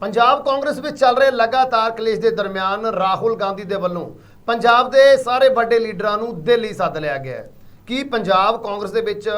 ਪੰਜਾਬ ਕਾਂਗਰਸ ਵਿੱਚ ਚੱਲ ਰਹੇ ਲਗਾਤਾਰ ਕਲੇਸ਼ ਦੇ ਦਰਮਿਆਨ ਰਾਹੁਲ ਗਾਂਧੀ ਦੇ ਵੱਲੋਂ ਪੰਜਾਬ ਦੇ ਸਾਰੇ ਵੱਡੇ ਲੀਡਰਾਂ ਨੂੰ ਦਿੱਲੀ ਸੱਦ ਲਿਆ ਗਿਆ ਹੈ। ਕੀ ਪੰਜਾਬ ਕਾਂਗਰਸ ਦੇ ਵਿੱਚ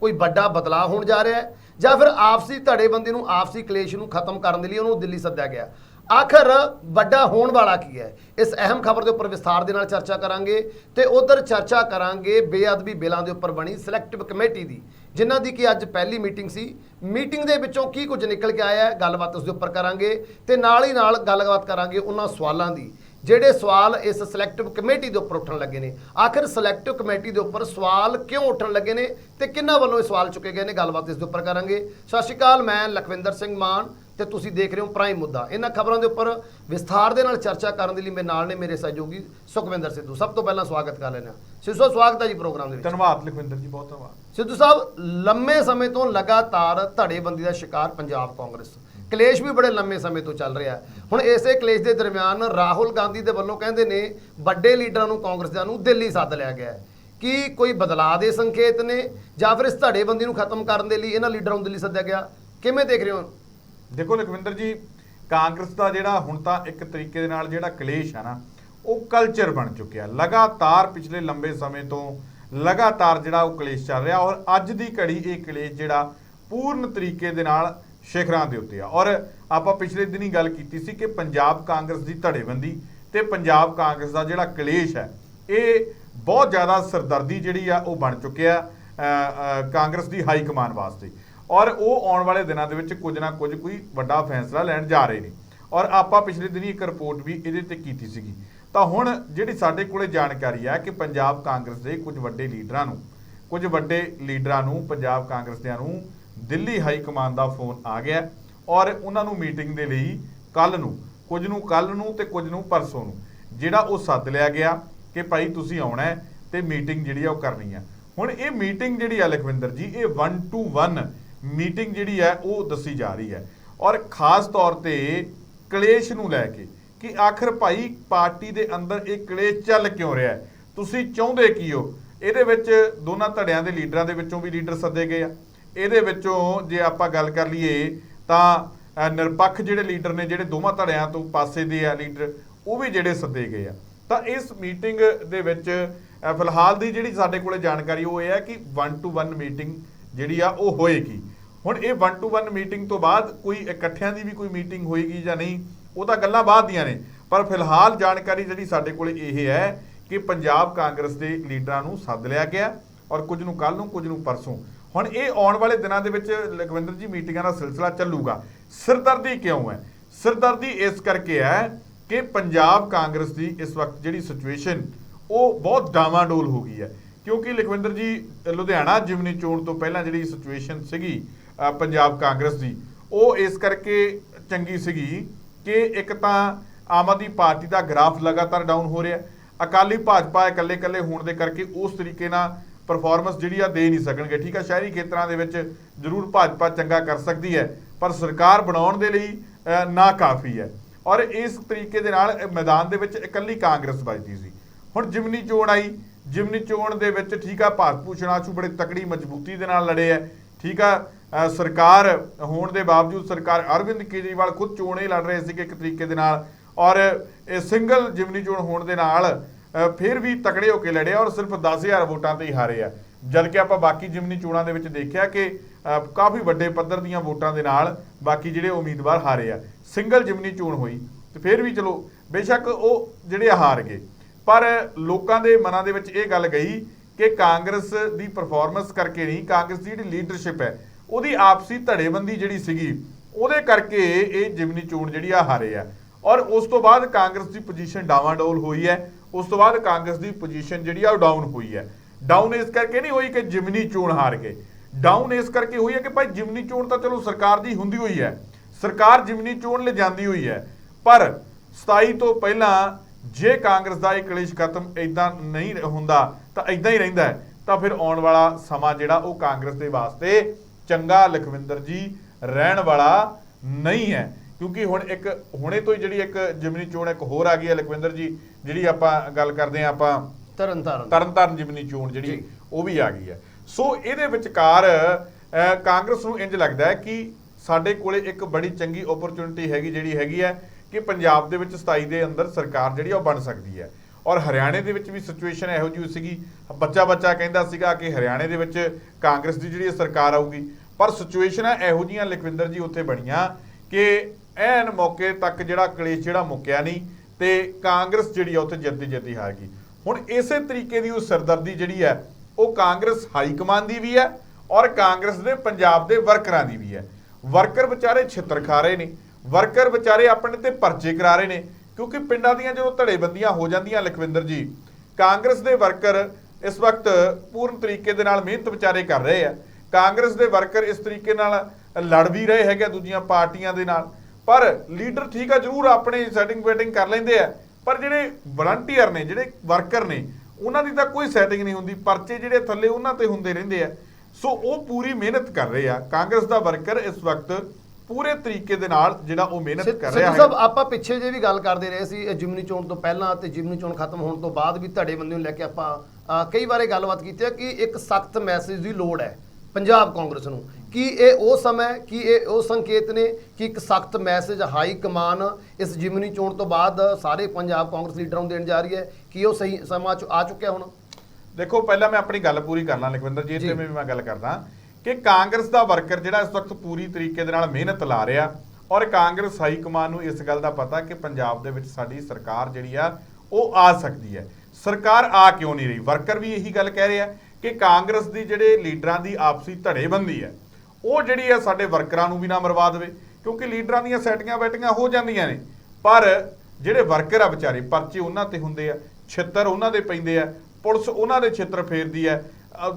ਕੋਈ ਵੱਡਾ ਬਦਲਾਅ ਹੋਣ ਜਾ ਰਿਹਾ ਹੈ ਜਾਂ ਫਿਰ ਆਪਸੀ ਧੜੇਬੰਦੀ ਨੂੰ, ਆਪਸੀ ਕਲੇਸ਼ ਨੂੰ ਖਤਮ ਕਰਨ ਦੇ ਲਈ ਉਹਨੂੰ ਦਿੱਲੀ ਸੱਦਿਆ ਗਿਆ ਆਖਰ ਵੱਡਾ ਹੋਣ ਵਾਲਾ ਕੀ ਹੈ? ਇਸ ਅਹਿਮ ਖਬਰ ਦੇ ਉੱਪਰ ਵਿਸਥਾਰ ਦੇ ਨਾਲ ਚਰਚਾ ਕਰਾਂਗੇ ਤੇ ਉਧਰ ਚਰਚਾ ਕਰਾਂਗੇ ਬੇਅਦਬੀ ਬਿੱਲਾਂ ਦੇ ਉੱਪਰ ਬਣੀ ਸਿਲੈਕਟਿਵ ਕਮੇਟੀ ਦੀ, ਜਿਨ੍ਹਾਂ ਦੀ ਕਿ ਅੱਜ ਪਹਿਲੀ ਮੀਟਿੰਗ ਸੀ। ਮੀਟਿੰਗ ਦੇ ਵਿੱਚੋਂ ਕੀ ਕੁਝ ਨਿਕਲ ਕੇ ਆਇਆ ਹੈ? ਗੱਲਬਾਤ ਉਸ ਦੇ ਉੱਪਰ ਕਰਾਂਗੇ ਤੇ ਨਾਲ ਹੀ ਨਾਲ ਗੱਲਬਾਤ ਕਰਾਂਗੇ ਉਹਨਾਂ ਸਵਾਲਾਂ ਦੀ, ਜਿਹੜੇ ਸਵਾਲ ਇਸ ਸਿਲੈਕਟਿਵ ਕਮੇਟੀ ਦੇ ਉੱਪਰ ਉੱਠਣ ਲੱਗੇ ਨੇ। ਆਖਿਰ ਸਿਲੈਕਟਿਵ ਕਮੇਟੀ ਦੇ ਉੱਪਰ ਸਵਾਲ ਕਿਉਂ ਉੱਠਣ ਲੱਗੇ ਨੇ ਤੇ ਕਿੰਨਾਂ ਵੱਲੋਂ ਇਹ ਸਵਾਲ ਚੁੱਕੇ ਗਏ ਨੇ? ਗੱਲਬਾਤ ਇਸ ਦੇ ਉੱਪਰ ਕਰਾਂਗੇ। ਸਤਿ ਸ਼੍ਰੀ ਅਕਾਲ, ਮੈਂ ਲਖਵਿੰਦਰ ਸਿੰਘ ਮਾਨ। ਤੇ ਤੁਸੀਂ ਦੇਖ ਰਹੇ ਹੋ ਪ੍ਰਾਈਮ ਮੁੱਦਾ। ਇਹਨਾਂ ਖਬਰਾਂ ਦੇ ਉੱਪਰ ਵਿਸਥਾਰ ਦੇ ਨਾਲ ਚਰਚਾ ਕਰਨ ਦੇ ਲਈ ਮੇਰੇ ਨਾਲ ਨੇ ਮੇਰੇ ਸਹਿਯੋਗੀ ਸੁਖਵਿੰਦਰ ਸਿੱਧੂ। ਸਭ ਤੋਂ ਪਹਿਲਾਂ ਸਵਾਗਤ ਕਰ ਲੈਣਾ ਸਿੱਧੂ ਸਾਹਿਬ, ਸਵਾਗਤ ਹੈ ਜੀ ਪ੍ਰੋਗਰਾਮ ਦੇ ਵਿੱਚ। ਧੰਨਵਾਦ ਲਖਵਿੰਦਰ ਜੀ ਬਹੁਤ ਧੰਨਵਾਦ। ਸਿੱਧੂ ਸਾਹਿਬ ਲੰਮੇ ਸਮੇਂ ਤੋਂ ਲਗਾਤਾਰ ਧੜੇਬੰਦੀ ਦਾ ਸ਼ਿਕਾਰ ਪੰਜਾਬ ਕਾਂਗਰਸ। ਕਲੇਸ਼ ਵੀ ਬੜੇ ਲੰਮੇ ਸਮੇਂ ਤੋਂ ਚੱਲ ਰਿਹਾ। ਹੁਣ ਇਸੇ ਕਲੇਸ਼ ਦੇ ਦਰਮਿਆਨ ਰਾਹੁਲ ਗਾਂਧੀ ਦੇ ਵੱਲੋਂ ਕਹਿੰਦੇ ਨੇ ਵੱਡੇ ਲੀਡਰਾਂ ਨੂੰ ਕਾਂਗਰਸੀਆਂ ਨੂੰ ਦਿੱਲੀ ਸੱਦ ਲਿਆ ਗਿਆ ਹੈ। ਕੀ ਕੋਈ ਬਦਲਾਅ ਦੇ ਸੰਕੇਤ ਨੇ ਜਾਂ ਫਿਰ ਇਸ ਧੜੇਬੰਦੀ ਨੂੰ ਖਤਮ ਕਰਨ ਦੇ ਲਈ ਇਹਨਾਂ ਲੀਡਰਾਂ ਨੂੰ ਦਿੱਲੀ ਸੱਦਿਆ ਗਿਆ? ਕਿਵੇਂ ਦੇਖ ਰਹੇ ਹੋ? ਦੇਖੋ ਲਖਵਿੰਦਰ ਜੀ, ਕਾਂਗਰਸ ਦਾ ਜਿਹੜਾ ਹੁਣ ਤਾਂ ਇੱਕ ਤਰੀਕੇ ਦੇ ਨਾਲ ਜਿਹੜਾ ਕਲੇਸ਼ ਆ ਨਾ, ਉਹ ਕਲਚਰ ਬਣ ਚੁੱਕਿਆ। ਲਗਾਤਾਰ ਪਿਛਲੇ ਲੰਬੇ ਸਮੇਂ ਤੋਂ ਲਗਾਤਾਰ ਜਿਹੜਾ ਉਹ ਕਲੇਸ਼ ਚੱਲ ਰਿਹਾ ਔਰ ਅੱਜ ਦੀ ਘੜੀ ਇਹ ਕਲੇਸ਼ ਜਿਹੜਾ ਪੂਰਨ ਤਰੀਕੇ ਦੇ ਨਾਲ ਸ਼ਿਖਰਾਂ ਦੇ ਉੱਤੇ ਆ। ਔਰ ਆਪਾਂ ਪਿਛਲੇ ਦਿਨੀ ਗੱਲ ਕੀਤੀ ਸੀ ਕਿ ਪੰਜਾਬ ਕਾਂਗਰਸ ਦੀ ਧੜੇਬੰਦੀ ਤੇ ਪੰਜਾਬ ਕਾਂਗਰਸ ਦਾ ਜਿਹੜਾ ਕਲੇਸ਼ ਹੈ, ਇਹ ਬਹੁਤ ਜ਼ਿਆਦਾ ਸਰਦਰਦੀ ਜਿਹੜੀ ਆ ਉਹ ਬਣ ਚੁੱਕਿਆ ਕਾਂਗਰਸ ਦੀ ਹਾਈ ਕਮਾਨ ਵਾਸਤੇ। ਔਰ ਉਹ ਆਉਣ ਵਾਲੇ ਦਿਨਾਂ ਦੇ ਵਿੱਚ ਕੁਝ ਨਾ ਕੁਝ ਕੋਈ ਵੱਡਾ ਫੈਸਲਾ ਲੈਣ ਜਾ ਰਹੇ ਨੇ। ਔਰ ਆਪਾਂ ਪਿਛਲੇ ਦਿਨੀ ਇੱਕ ਰਿਪੋਰਟ ਵੀ ਇਹਦੇ ਤੇ ਕੀਤੀ ਸੀਗੀ। ਤਾਂ ਹੁਣ ਜਿਹੜੀ ਸਾਡੇ ਕੋਲੇ ਜਾਣਕਾਰੀ ਹੈ ਕਿ ਪੰਜਾਬ ਕਾਂਗਰਸ ਦੇ ਕੁਝ ਵੱਡੇ ਲੀਡਰਾਂ ਨੂੰ, ਕੁਝ ਵੱਡੇ ਲੀਡਰਾਂ ਨੂੰ, ਪੰਜਾਬ ਕਾਂਗਰਸਿਆਂ ਨੂੰ ਦਿੱਲੀ ਹਾਈ ਕਮਾਨ ਦਾ ਫੋਨ ਆ ਗਿਆ ਔਰ ਉਹਨਾਂ ਨੂੰ ਮੀਟਿੰਗ ਦੇ ਲਈ ਕੱਲ ਨੂੰ, ਕੁਝ ਨੂੰ ਕੱਲ ਨੂੰ ਤੇ ਕੁਝ ਨੂੰ ਪਰਸੋਂ ਨੂੰ, ਜਿਹੜਾ ਉਹ ਸੱਦ ਲਿਆ ਗਿਆ ਕਿ ਭਾਈ ਤੁਸੀਂ ਆਉਣਾ ਹੈ ਤੇ ਮੀਟਿੰਗ ਜਿਹੜੀ ਆ ਉਹ ਕਰਨੀ ਆ। ਹੁਣ ਇਹ ਮੀਟਿੰਗ ਜਿਹੜੀ ਆ ਲਖਵਿੰਦਰ ਜੀ, ਇਹ 1 ਟੂ 1 ਮੀਟਿੰਗ ਜਿਹੜੀ ਹੈ, ਉਹ ਦੱਸੀ ਜਾ ਰਹੀ ਹੈ। ਔਰ ਖਾਸ ਤੌਰ ਤੇ ਕਲੇਸ਼ ਨੂੰ ਲੈ ਕੇ ਕਿ ਆਖਰ ਭਾਈ ਪਾਰਟੀ ਦੇ ਅੰਦਰ ਇਹ ਕਲੇਸ਼ ਚੱਲ ਕਿਉਂ ਰਿਹਾ ਹੈ? ਤੁਸੀਂ ਚਾਹੁੰਦੇ ਕੀ ਹੋ? ਇਹਦੇ ਵਿੱਚ ਦੋਨਾਂ ਧੜਿਆਂ ਦੇ ਲੀਡਰਾਂ ਦੇ ਵਿੱਚੋਂ ਵੀ ਲੀਡਰ ਸੱਦੇ ਗਏ ਆ। ਇਹਦੇ ਵਿੱਚੋਂ ਜੇ ਆਪਾਂ ਗੱਲ ਕਰ ਲਈਏ, ਤਾਂ ਨਿਰਪੱਖ ਜਿਹੜੇ ਲੀਡਰ ਨੇ, ਜਿਹੜੇ ਦੋਵਾਂ ਧੜਿਆਂ ਤੋਂ ਪਾਸੇ ਦੇ ਆ ਲੀਡਰ, ਉਹ ਵੀ ਜਿਹੜੇ ਸੱਦੇ ਗਏ ਆ। ਤਾਂ ਇਸ ਮੀਟਿੰਗ ਦੇ ਵਿੱਚ ਫਿਲਹਾਲ ਦੀ ਜਿਹੜੀ ਸਾਡੇ ਕੋਲੇ ਜਾਣਕਾਰੀ, ਉਹ ਇਹ ਹੈ ਕਿ 1 ਟੂ 1 ਮੀਟਿੰਗ ਜਿਹੜੀ ਆ ਉਹ ਹੋਏਗੀ। ਹੁਣ ਇਹ 1 ਟੂ 1 ਮੀਟਿੰਗ ਤੋਂ ਬਾਅਦ ਕੋਈ ਇਕੱਠਿਆਂ ਦੀ ਵੀ ਕੋਈ ਮੀਟਿੰਗ ਹੋਏਗੀ ਜਾਂ ਨਹੀਂ, ਉਹ ਤਾਂ ਗੱਲਾਂ ਬਾਅਦ ਦੀਆਂ ਨੇ। ਪਰ ਫਿਲਹਾਲ ਜਾਣਕਾਰੀ ਜਿਹੜੀ ਸਾਡੇ ਕੋਲ ਇਹ ਹੈ ਕਿ ਪੰਜਾਬ ਕਾਂਗਰਸ ਦੇ ਲੀਡਰਾਂ ਨੂੰ ਸੱਦ ਲਿਆ ਗਿਆ ਔਰ ਕੁਝ ਨੂੰ ਕੱਲ ਨੂੰ, ਕੁਝ ਨੂੰ ਪਰਸੋਂ। ਹੁਣ ਇਹ ਆਉਣ ਵਾਲੇ ਦਿਨਾਂ ਦੇ ਵਿੱਚ ਲਖਵਿੰਦਰ ਜੀ ਮੀਟਿੰਗਾਂ ਦਾ ਸਿਲਸਿਲਾ ਚੱਲੂਗਾ। ਸਿਰਦਰਦੀ ਕਿਉਂ ਹੈ? ਸਿਰਦਰਦੀ ਇਸ ਕਰਕੇ ਹੈ ਕਿ ਪੰਜਾਬ ਕਾਂਗਰਸ ਦੀ ਇਸ ਵਕਤ ਜਿਹੜੀ ਸਿਚੁਏਸ਼ਨ ਉਹ ਬਹੁਤ ਡਾਵਾਡੋਲ ਹੋ ਗਈ ਹੈ। ਕਿਉਂਕਿ ਲਖਵਿੰਦਰ ਜੀ, ਲੁਧਿਆਣਾ ਜਿਮਨੀ ਚੋਣ ਤੋਂ ਪਹਿਲਾਂ ਜਿਹੜੀ ਸਿਚੁਏਸ਼ਨ ਸੀਗੀ ਪੰਜਾਬ ਕਾਂਗਰਸ ਦੀ, ਉਹ ਇਸ ਕਰਕੇ ਚੰਗੀ ਸੀਗੀ ਕਿ ਇੱਕ ਤਾਂ ਆਮ ਆਦਮੀ ਪਾਰਟੀ ਦਾ ਗ੍ਰਾਫ ਲਗਾਤਾਰ ਡਾਊਨ ਹੋ ਰਿਹਾ ਅਕਾਲੀ ਭਾਜਪਾ ਇਕੱਲੇ ਇਕੱਲੇ ਹੋਣ ਦੇ ਕਰਕੇ ਉਸ ਤਰੀਕੇ ਨਾਲ ਪਰਫਾਰਮੈਂਸ ਜਿਹੜੀ ਆ ਦੇ ਨਹੀਂ ਸਕਣਗੇ। ਠੀਕ ਆ, ਸ਼ਹਿਰੀ ਖੇਤਰਾਂ ਦੇ ਵਿੱਚ ਜ਼ਰੂਰ ਭਾਜਪਾ ਚੰਗਾ ਕਰ ਸਕਦੀ ਹੈ, ਪਰ ਸਰਕਾਰ ਬਣਾਉਣ ਦੇ ਲਈ ਨਾ ਕਾਫੀ ਹੈ। ਔਰ ਇਸ ਤਰੀਕੇ ਦੇ ਨਾਲ ਮੈਦਾਨ ਦੇ ਵਿੱਚ ਇਕੱਲੀ ਕਾਂਗਰਸ ਵੱਜਦੀ ਸੀ। ਹੁਣ ਜਿਮਨੀ ਚੋਣ ਆਈ ਜਿਮਨੀ ਚੋਣ ਦੇ ਵਿੱਚ ਠੀਕ ਆ, ਭਾਰਤ ਭੂਸ਼ਣ ਆਸ਼ੂ ਬੜੇ ਤਕੜੀ ਮਜ਼ਬੂਤੀ ਦੇ ਨਾਲ ਲੜੇ ਆ। ਠੀਕ ਆ ਸਰਕਾਰ ਹੋਣ ਦੇ ਬਾਵਜੂਦ ਸਰਕਾਰ ਅਰਵਿੰਦ ਕੇਜਰੀਵਾਲ ਖੁਦ ਚੋਣ ਹੀ ਲੜ ਰਹੇ ਸੀ ਇੱਕ ਤਰੀਕੇ ਦੇ ਨਾਲ ਔਰ ਇਹ ਸਿੰਗਲ ਜਿਮਨੀ ਚੋਣ ਹੋਣ ਦੇ ਨਾਲ ਫਿਰ ਵੀ ਤਕੜੇ ਹੋ ਕੇ ਲੜੇ ਔਰ ਸਿਰਫ 10000 ਵੋਟਾਂ ਤੇ ਹੀ ਹਾਰੇ ਆ। ਜਦ ਕਿ ਆਪਾਂ ਬਾਕੀ ਜਿਮਨੀ ਚੋਣਾਂ ਦੇ ਵਿੱਚ ਦੇਖਿਆ ਕਿ ਕਾਫੀ ਵੱਡੇ ਪੱਧਰ ਦੀਆਂ ਵੋਟਾਂ ਦੇ ਨਾਲ ਬਾਕੀ ਜਿਹੜੇ ਉਮੀਦਵਾਰ ਹਾਰੇ ਆ। ਸਿੰਗਲ ਜਿਮਨੀ ਚੋਣ ਹੋਈ ਤੇ ਫਿਰ ਵੀ ਚਲੋ, ਬੇਸ਼ੱਕ ਉਹ ਜਿਹੜੇ ਹਾਰ ਗਏ। ਪਰ ਲੋਕਾਂ ਦੇ ਮਨਾਂ ਦੇ ਵਿੱਚ ਇਹ ਗੱਲ ਗਈ ਕਿ ਕਾਂਗਰਸ ਦੀ ਪਰਫਾਰਮੈਂਸ ਕਰਕੇ ਨਹੀਂ, ਕਾਂਗਰਸ ਦੀ ਜਿਹੜੀ ਲੀਡਰਸ਼ਿਪ ਹੈ, ਉਹਦੀ ਆਪਸੀ ਧੜੇਬੰਦੀ ਜਿਹੜੀ ਸੀਗੀ, ਉਹਦੇ ਕਰਕੇ ਇਹ ਜਿਮਨੀ ਚੋਣ ਜਿਹੜੀ ਆ ਹਾਰੇ ਆ। ਔਰ ਉਸ ਤੋਂ ਬਾਅਦ ਕਾਂਗਰਸ ਦੀ ਪੋਜੀਸ਼ਨ ਡਾਵਾਂਡੋਲ ਹੋਈ ਹੈ, ਉਸ ਤੋਂ ਬਾਅਦ ਕਾਂਗਰਸ ਦੀ ਪੋਜੀਸ਼ਨ ਜਿਹੜੀ ਆ ਉਹ ਡਾਊਨ ਹੋਈ ਹੈ। ਡਾਊਨ ਇਸ ਕਰਕੇ ਨਹੀਂ ਹੋਈ ਕਿ ਜਿਮਨੀ ਚੋਣ ਹਾਰ ਗਏ। ਡਾਊਨ ਇਸ ਕਰਕੇ ਹੋਈ ਹੈ ਕਿ ਭਾਈ ਜਿਮਨੀ ਚੋਣ ਤਾਂ ਚਲੋ ਸਰਕਾਰ ਦੀ ਹੁੰਦੀ ਹੋਈ ਹੈ। ਸਰਕਾਰ ਜਿਮਨੀ ਚੋਣ ਲੈ ਜਾਂਦੀ ਹੋਈ ਹੈ, ਪਰ 27 ਤੋਂ ਪਹਿਲਾਂ ਜੇ ਕਾਂਗਰਸ ਦਾ ਇਹ ਕਲੇਸ਼ ਖਤਮ ਇਦਾਂ ਨਹੀਂ ਹੁੰਦਾ ਤਾਂ ਇਦਾਂ ਹੀ ਰਹਿੰਦਾ ਤਾਂ ਫਿਰ ਆਉਣ ਵਾਲਾ ਸਮਾਂ ਜਿਹੜਾ ਉਹ ਕਾਂਗਰਸ ਦੇ ਵਾਸਤੇ ਚੰਗਾ ਲਖਵਿੰਦਰ ਜੀ ਰਹਿਣ ਵਾਲਾ ਨਹੀਂ ਹੈ। ਕਿਉਂਕਿ ਹੁਣ ਇੱਕ ਹੁਣੇ ਤੋਂ ਹੀ ਜਿਹੜੀ ਇੱਕ ਜਿਮਨੀ ਚੋਣ ਇੱਕ ਹੋਰ ਆ ਗਈ ਹੈ ਲਖਵਿੰਦਰ ਜੀ ਜਿਹੜੀ ਆਪਾਂ ਗੱਲ ਕਰਦੇ ਹਾਂ ਆਪਾਂ ਤਰਨ ਤਾਰਨ ਤਰਨਤਾਰਨ ਜਿਮਨੀ ਚੋਣ ਜਿਹੜੀ। ਉਹ ਵੀ ਆ ਗਈ ਹੈ। ਸੋ ਇਹਦੇ ਵਿਚਕਾਰ ਕਾਂਗਰਸ ਨੂੰ ਇੰਜ ਲੱਗਦਾ ਹੈ ਕਿ ਸਾਡੇ ਕੋਲੇ ਇੱਕ ਬੜੀ ਚੰਗੀ ਓਪਰਚੁਨਿਟੀ ਹੈਗੀ ਜਿਹੜੀ ਹੈਗੀ ਹੈ ਕਿ ਪੰਜਾਬ ਦੇ ਵਿੱਚ 27 ਦੇ ਅੰਦਰ ਸਰਕਾਰ ਜਿਹੜੀ ਆ ਉਹ ਬਣ ਸਕਦੀ ਹੈ। ਔਰ ਹਰਿਆਣੇ ਦੇ ਵਿੱਚ ਵੀ ਸਿਚੁਏਸ਼ਨ ਇਹੋ ਜਿਹੀ ਸੀਗੀ। ਬੱਚਾ ਬੱਚਾ ਕਹਿੰਦਾ ਸੀਗਾ ਕਿ ਹਰਿਆਣੇ ਦੇ ਵਿੱਚ ਕਾਂਗਰਸ ਦੀ ਜਿਹੜੀ ਸਰਕਾਰ ਆਊਗੀ। ਪਰ ਸਿਚੁਏਸ਼ਨਾਂ ਇਹੋ ਜਿਹੀਆਂ ਲਖਵਿੰਦਰ ਜੀ ਉੱਥੇ ਬਣੀਆਂ ਕਿ ਐਨ ਮੌਕੇ ਤੱਕ ਜਿਹੜਾ ਕਲੇਸ਼ ਜਿਹੜਾ ਮੁੱਕਿਆ ਨਹੀਂ ਤੇ ਕਾਂਗਰਸ ਜਿਹੜੀ ਆ ਉੱਥੇ ਜਿੱਤੀ ਜਿੱਤੀ ਹਾਰ ਗਈ। ਹੁਣ ਇਸੇ ਤਰੀਕੇ ਦੀ ਉਹ ਸਰਦਰਦੀ ਜਿਹੜੀ ਹੈ, ਉਹ ਕਾਂਗਰਸ ਹਾਈ ਕਮਾਨ ਦੀ ਵੀ ਹੈ ਔਰ ਕਾਂਗਰਸ ਦੇ ਪੰਜਾਬ ਦੇ ਵਰਕਰਾਂ ਦੀ ਵੀ ਹੈ। ਵਰਕਰ ਵਿਚਾਰੇ ਛਿੱਤਰ ਖਾ ਰਹੇ ਨੇ। ਵਰਕਰ ਵਿਚਾਰੇ ਆਪਣੇ ਤੇ ਪਰਚੇ ਕਰਾ ਰਹੇ ਨੇ, ਕਿਉਂਕਿ ਪਿੰਡਾਂ ਦੀਆਂ ਜਦੋਂ ਧੜੇਬੰਦੀਆਂ ਹੋ ਜਾਂਦੀਆਂ, ਲਖਵਿੰਦਰ ਜੀ, ਕਾਂਗਰਸ ਦੇ ਵਰਕਰ ਇਸ ਵਕਤ ਪੂਰਨ ਤਰੀਕੇ ਦੇ ਨਾਲ ਮਿਹਨਤ ਵਿਚਾਰੇ ਕਰ ਰਹੇ ਆ। ਕਾਂਗਰਸ ਦੇ ਵਰਕਰ ਇਸ ਤਰੀਕੇ ਨਾਲ ਲੜ ਵੀ ਰਹੇ ਹੈਗੇ ਆ ਦੂਜੀਆਂ ਪਾਰਟੀਆਂ ਦੇ ਨਾਲ। ਪਰ ਲੀਡਰ ਠੀਕ ਆ, ਜ਼ਰੂਰ ਆਪਣੇ ਸੈਟਿੰਗ ਵੇਟਿੰਗ ਕਰ ਲੈਂਦੇ ਆ, ਪਰ ਜਿਹੜੇ ਵਲੰਟੀਅਰ ਨੇ, ਜਿਹੜੇ ਵਰਕਰ ਨੇ, ਉਹਨਾਂ ਦੀ ਤਾਂ ਕੋਈ ਸੈਟਿੰਗ ਨਹੀਂ ਹੁੰਦੀ। ਪਰਚੇ ਜਿਹੜੇ ਥੱਲੇ ਉਹਨਾਂ ਤੇ ਹੁੰਦੇ ਰਹਿੰਦੇ ਆ। ਸੋ ਉਹ ਪੂਰੀ ਮਿਹਨਤ ਕਰ ਰਹੇ ਆ। ਕਾਂਗਰਸ ਦਾ ਵਰਕਰ ਇਸ ਵਕਤ ਪੂਰੇ ਤਰੀਕੇ ਦੇ ਨਾਲ ਜਿਹੜਾ ਉਹ ਮਿਹਨਤ ਕਰ ਰਿਹਾ ਹੈ ਸਾਹਿਬ ਆਪਾਂ ਪਿੱਛੇ ਜੇ ਵੀ ਗੱਲ ਕਰਦੇ ਰਹੇ ਸੀ ਜਿਮਨੀ ਚੋਣ ਤੋਂ ਪਹਿਲਾਂ ਤੇ ਜਿਮਨੀ ਚੋਣ ਖਤਮ ਹੋਣ ਤੋਂ ਬਾਅਦ ਵੀ ਧੜੇ ਬੰਦੇ ਨੂੰ ਲੈ ਕੇ ਆਪਾਂ ਕਈ ਵਾਰੇ ਗੱਲਬਾਤ ਕੀਤੀ ਹੈ ਕਿ ਇੱਕ ਸਖਤ ਮੈਸੇਜ ਦੀ ਲੋੜ ਹੈ ਪੰਜਾਬ ਕਾਂਗਰਸ ਨੂੰ। ਕੀ ਇਹ ਉਹ ਸਮਾਂ ਹੈ? ਕੀ ਇਹ ਉਹ ਸੰਕੇਤ ਨੇ ਕਿ ਇੱਕ ਸਖਤ ਮੈਸੇਜ ਹਾਈ ਕਮਾਨ ਇਸ ਜਿਮਨੀ ਚੋਣ ਤੋਂ ਬਾਅਦ ਸਾਰੇ ਪੰਜਾਬ ਕਾਂਗਰਸ ਲੀਡਰਾਂ ਨੂੰ ਦੇਣ ਜਾ ਰਹੀ ਹੈ ਕੀ ਉਹ ਸਹੀ ਸਮਾਂ ਚ ਆ ਚੁੱਕਿਆ ਹੁਣ? ਦੇਖੋ ਪਹਿਲਾਂ ਮੈਂ ਆਪਣੀ ਗੱਲ ਪੂਰੀ ਕਰ ਲਾਂ ਲਖਵਿੰਦਰ ਜੀ। ਵੀ ਮੈਂ ਗੱਲ ਕਰਦਾ। ਕਿ ਕਾਂਗਰਸ ਦਾ ਵਰਕਰ ਜਿਹੜਾ ਇਸ ਵਕਤ ਪੂਰੀ ਤਰੀਕੇ ਦੇ ਨਾਲ ਮਿਹਨਤ ਲਾ ਰਿਹਾ ਔਰ ਕਾਂਗਰਸ ਹਾਈ ਕਮਾਨ ਨੂੰ ਇਸ ਗੱਲ ਦਾ ਪਤਾ ਕਿ ਪੰਜਾਬ ਦੇ ਵਿੱਚ ਸਾਡੀ ਸਰਕਾਰ ਜਿਹੜੀ ਆ, ਉਹ ਆ ਸਕਦੀ ਹੈ। ਸਰਕਾਰ ਆ ਕਿਉਂ ਨਹੀਂ ਰਹੀ? ਵਰਕਰ ਵੀ ਇਹੀ ਗੱਲ ਕਹਿ ਰਿਹਾ ਕਿ ਕਾਂਗਰਸ ਦੀ ਜਿਹੜੇ ਲੀਡਰਾਂ ਦੀ ਆਪਸੀ ਧੜੇਬੰਦੀ ਹੈ, ਉਹ ਜਿਹੜੀ ਆ ਸਾਡੇ ਵਰਕਰਾਂ ਨੂੰ ਵੀ ਨਾ ਮਰਵਾ ਦੇਵੇ, ਕਿਉਂਕਿ ਲੀਡਰਾਂ ਦੀਆਂ ਸੈਟੀਆਂ ਬੈਟੀਆਂ ਹੋ ਜਾਂਦੀਆਂ ਨੇ। ਪਰ ਜਿਹੜੇ ਵਰਕਰ ਆ ਵਿਚਾਰੇ, ਪਰਚੇ ਉਹਨਾਂ ਤੇ ਹੁੰਦੇ ਆ, ਛਿੱਤਰ ਉਹਨਾਂ ਦੇ ਪੈਂਦੇ ਆ, ਪੁਲਿਸ ਉਹਨਾਂ ਦੇ ਛਿੱਤਰ ਫੇਰਦੀ ਹੈ।